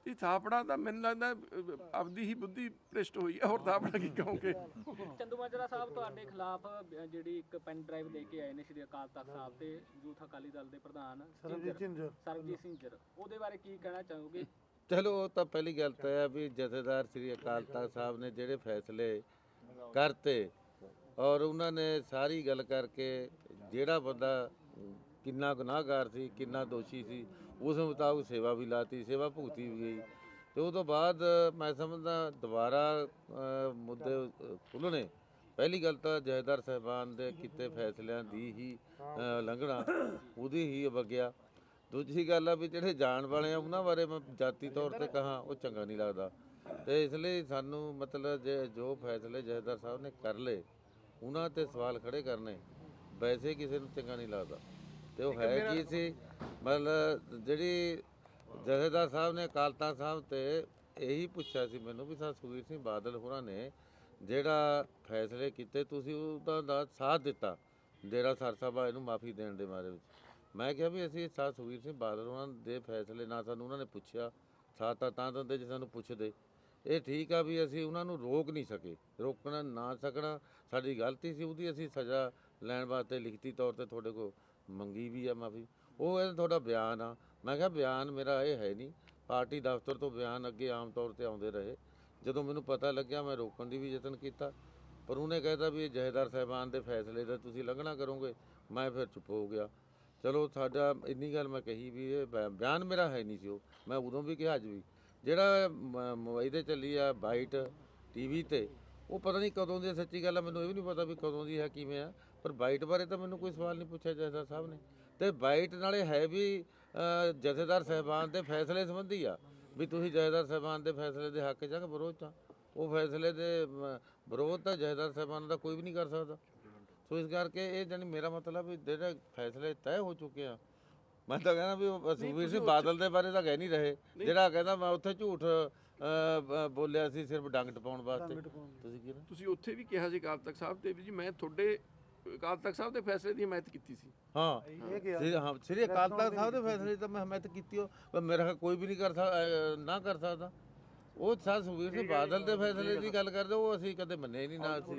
ਇਹ ਥਾਪੜਾ ਤਾਂ ਮੈਨੂੰ ਲੱਗਦਾ ਅਹ, ਆਪਦੀ ਹੀ ਬੁੱਧੀ ਭ੍ਰਿਸ਼ਟ ਹੋਈ ਹੈ ਹੋਰ ਥਾਪੜਾ ਕੀ ਕਹੋਗੇ? ਚੰਦੂ ਮਾਜਰਾ ਸਾਹਿਬ ਤੁਹਾਡੇ ਖਿਲਾਫ ਜਿਹੜੀ ਇੱਕ ਪੈਨ ਡਰਾਈਵ ਦੇ ਕੇ ਆਏ ਨੇ ਸ਼੍ਰੀ ਅਕਾਲ ਤਖਤ ਸਾਹਿਬ ਤੇ ਯੂਥ ਅਕਾਲੀ ਦਲ ਦੇ ਪ੍ਰਧਾਨ ਸਰਬਜੀਤ ਸਿੰਘ ਸਰਬਜੀਤ ਸਿੰਘ ਜਰ ਉਹਦੇ ਬਾਰੇ ਕੀ ਕਹਿਣਾ ਚਾਹੋਗੇ? ਚਲੋ ਉਹ ਤਾਂ ਪਹਿਲੀ ਗੱਲ ਤਾਂ ਹੈ ਵੀ ਜਥੇਦਾਰ ਸ੍ਰੀ ਅਕਾਲ ਤਖਤ ਸਾਹਿਬ ਨੇ ਜਿਹੜੇ ਫੈਸਲੇ ਕਰਤੇ ਔਰ ਉਹਨਾਂ ਨੇ ਸਾਰੀ ਗੱਲ ਕਰਕੇ ਜਿਹੜਾ ਬੰਦਾ ਕਿੰਨਾ ਗੁਨਾਹਗਾਰ ਸੀ ਕਿੰਨਾ ਦੋਸ਼ੀ ਸੀ ਉਸ ਮੁਤਾਬਕ ਸੇਵਾ ਵੀ ਲਾਤੀ ਸੇਵਾ ਭੁਗਤੀ ਵੀ ਗਈ। ਤੇ ਉਹ ਤੋਂ ਬਾਅਦ ਮੈਂ ਸਮਝਦਾ ਦੁਬਾਰਾ ਮੁੱਦੇ ਅ, ਖੁੱਲ੍ਹਣੇ। ਪਹਿਲੀ ਗੱਲ ਤਾਂ ਜਹੇਦਾਰ ਸਾਹਿਬਾਨ ਦੇ ਕੀਤੇ ਫੈਸਲਿਆਂ ਦੀ ਹੀ ਅ, ਲੰਘਣਾ ਉਹਦੀ ਹੀ ਅਵਗਿਆ। ਦੂਜੀ ਗੱਲ ਆ ਵੀ ਜਿਹੜੇ ਜਾਣ ਵਾਲੇ ਆ ਉਹਨਾਂ ਬਾਰੇ ਮੈਂ ਜਾਤੀ ਤੌਰ ਤੇ ਕਹਾ ਉਹ ਚੰਗਾ ਨਹੀਂ ਲੱਗਦਾ। ਤੇ ਇਸ ਲਈ ਸਾਨੂੰ ਮਤਲਬ ਜੇ ਜੋ ਫੈਸਲੇ ਜਹੇਦਾਰ ਸਾਹਿਬ ਨੇ ਕਰ ਲਏ ਉਹਨਾਂ ਤੇ ਸਵਾਲ ਖੜੇ ਕਰਨੇ ਵੈਸੇ ਕਿਸੇ ਨੂੰ ਚੰਗਾ ਨਹੀਂ ਲੱਗਦਾ। ਤੇ ਉਹ ਹੈ ਕੀ ਸੀ? ਮਤਲਬ ਜਿਹੜੀ ਜਥੇਦਾਰ ਸਾਹਿਬ ਨੇ ਅਕਾਲ ਤਖਤ ਸਾਹਿਬ ਤੇ ਇਹੀ ਪੁੱਛਿਆ ਸੀ ਮੈਨੂੰ ਵੀ ਸਰ ਸੁਖਬੀਰ ਸਿੰਘ ਬਾਦਲ ਹੋਰਾਂ ਨੇ ਜਿਹੜਾ ਫੈਸਲੇ ਕੀਤੇ ਤੁਸੀਂ ਉਹਦਾ ਦਾ ਸਾਥ ਦਿੱਤਾ ਡੇਰਾ ਸਰ ਸਾਹਿਬਾ ਇਹਨੂੰ ਮਾਫੀ ਦੇਣ ਦੇ ਬਾਰੇ ਵਿੱਚ। ਮੈਂ ਕਿਹਾ ਵੀ ਅਸੀਂ ਸਰ ਸੁਖਬੀਰ ਸਿੰਘ ਬਾਦਲ ਹੋਰਾਂ ਦੇ ਫੈਸਲੇ ਨਾ ਸਾਨੂੰ ਉਹਨਾਂ ਨੇ ਪੁੱਛਿਆ ਸਾਥ ਤਾਂ ਤਾਂ ਦਿੰਦੇ ਜੇ ਸਾਨੂੰ ਪੁੱਛਦੇ। ਇਹ ਠੀਕ ਆ ਵੀ ਅਸੀਂ ਉਹਨਾਂ ਨੂੰ ਰੋਕ ਨਹੀਂ ਸਕੇ, ਰੋਕਣਾ ਨਾ ਸਕਣਾ, ਸਾਡੀ ਗਲਤੀ ਸੀ, ਉਹਦੀ ਅਸੀਂ ਸਜ਼ਾ ਲੈਣ ਵਾਸਤੇ ਲਿਖਤੀ ਤੌਰ ਤੇ ਤੁਹਾਡੇ ਕੋਲ ਮੰਗੀ ਵੀ ਆ ਮਾਫੀ। ਉਹ ਇਹ ਤੁਹਾਡਾ ਬਿਆਨ ਆ। ਮੈਂ ਕਿਹਾ ਬਿਆਨ ਮੇਰਾ ਇਹ ਹੈ ਨਹੀਂ, ਪਾਰਟੀ ਦਫ਼ਤਰ ਤੋਂ ਬਿਆਨ ਅੱਗੇ ਆਮ ਤੌਰ ਤੇ ਆਉਂਦੇ ਰਹੇ। ਜਦੋਂ ਮੈਨੂੰ ਪਤਾ ਲੱਗਿਆ ਮੈਂ ਰੋਕਣ ਦੀ ਵੀ ਯਤਨ ਕੀਤਾ, ਪਰ ਉਹਨੇ ਕਹਿਤਾ ਵੀ ਇਹ ਜਹੇਦਾਰ ਸਾਹਿਬਾਨ ਦੇ ਫੈਸਲੇ ਦਾ ਤੁਸੀਂ ਲੰਘਣਾ ਕਰੋਗੇ, ਮੈਂ ਫਿਰ ਚੁੱਪ ਹੋ ਗਿਆ। ਚਲੋ ਸਾਡਾ, ਇੰਨੀ ਗੱਲ ਮੈਂ ਕਹੀ ਵੀ ਇਹ ਬਿ- ਬਿਆਨ ਮੇਰਾ ਹੈ ਨਹੀਂ ਸੀ ਉਹ, ਮੈਂ ਉਦੋਂ ਵੀ ਕਿਹਾ ਅੱਜ ਵੀ। ਜਿਹੜਾ ਮ- ਮੋਬਾਈਲ ਤੇ ਚੱਲੀ ਆ ਬਾਈਟ ਟੀਵੀ ਤੇ ਉਹ ਪਤਾ ਨਹੀਂ ਕਦੋਂ ਦੀ ਸੱਚੀ ਗੱਲ ਆ ਮੈਨੂੰ ਇਹ ਵੀ ਨਹੀਂ ਪਤਾ ਵੀ ਕਦੋਂ ਦੀ ਹੈ ਕਿਵੇਂ ਆ ਪਰ ਬਾਈਟ ਬਾਰੇ ਤਾਂ ਮੈਨੂੰ ਕੋਈ ਸਵਾਲ ਨਹੀਂ ਪੁੱਛਿਆ ਜਹੇਦਾਰ ਸਾਹਿਬ ਨੇ। ਤੇ ਬਾਈਟ ਨਾਲੇ ਹੈ ਵੀ ਜਥੇਦਾਰ ਸਾਹਿਬਾਨ ਦੇ ਫੈਸਲੇ ਸੰਬੰਧੀ ਆ ਵੀ ਤੁਸੀਂ ਜਥੇਦਾਰ ਸਾਹਿਬਾਨ ਦੇ ਫੈਸਲੇ ਦੇ ਹੱਕ 'ਚ ਵਿਰੋਧ 'ਚ ਉਹ ਫੈਸਲੇ ਦੇ ਮ, ਵਿਰੋਧ ਤਾਂ ਜਥੇਦਾਰ ਸਾਹਿਬਾਨ ਦਾ ਕੋਈ ਵੀ ਨਹੀਂ ਕਰ ਸਕਦਾ। ਸੋ ਇਸ ਕਰਕੇ ਇਹ ਜਾਨੀ ਮੇਰਾ ਮਤਲਬ ਵੀ ਜਿਹੜੇ ਫੈਸਲੇ ਤੈਅ ਹੋ ਚੁੱਕੇ ਆ ਮੈਂ ਤਾਂ ਕਹਿੰਦਾ ਵੀ ਉਹ ਸੁਖਬੀਰ ਸਿੰਘ ਬਾਦਲ ਦੇ ਬਾਰੇ ਤਾਂ ਕਹਿ ਨਹੀਂ ਰਹੇ। ਜਿਹੜਾ ਕਹਿੰਦਾ ਮੈਂ ਉੱਥੇ ਝੂਠ ਬੋਲਿਆ ਸੀ ਸਿਰਫ ਡੰਗ ਟਪਾਉਣ ਵਾਸਤੇ। ਤੁਸੀਂ ਕੀ ਨਾ? ਤੁਸੀਂ ਉੱਥੇ ਵੀ ਕਿਹਾ ਸੀ ਅਕਾਲ ਤਖਤ ਸਾਹਿਬ ਤੇ ਵੀ ਜੀ ਮੈਂ ਤੁਹਾਡੇ ਅਕਾਲ ਤਖਤ ਸਾਹਿਬ ਦੇ ਫੈਸਲੇ ਦੀ ਹਮਾਇਤ ਕੀਤੀ ਸੀ। ਹਾਂ। ਸ੍ਰੀ ਹਾਂ ਸ੍ਰੀ ਅਕਾਲ ਤਖਤ ਸਾਹਿਬ ਦੇ ਫੈਸਲੇ ਤਾਂ ਮੈਂ ਹਮਾਇਤ ਕੀਤੀ ਹੋ। ਪਰ ਮੇਰਾ ਕੋਈ ਵੀ ਨਹੀਂ ਕਰ ਸਕਦਾ ਨਾ ਕਰ ਸਕਦਾ। ਉਹ ਸਾਹ ਸੁਖਬੀਰ ਸਿੰਘ ਬਾਦਲ ਦੇ ਫੈਸਲੇ ਦੀ ਗੱਲ ਕਰਦੇ ਉਹ ਅਸੀਂ ਕਦੇ ਮੰਨੇ ਹੀ ਨਹੀਂ ਨਾ ਅਸੀਂ।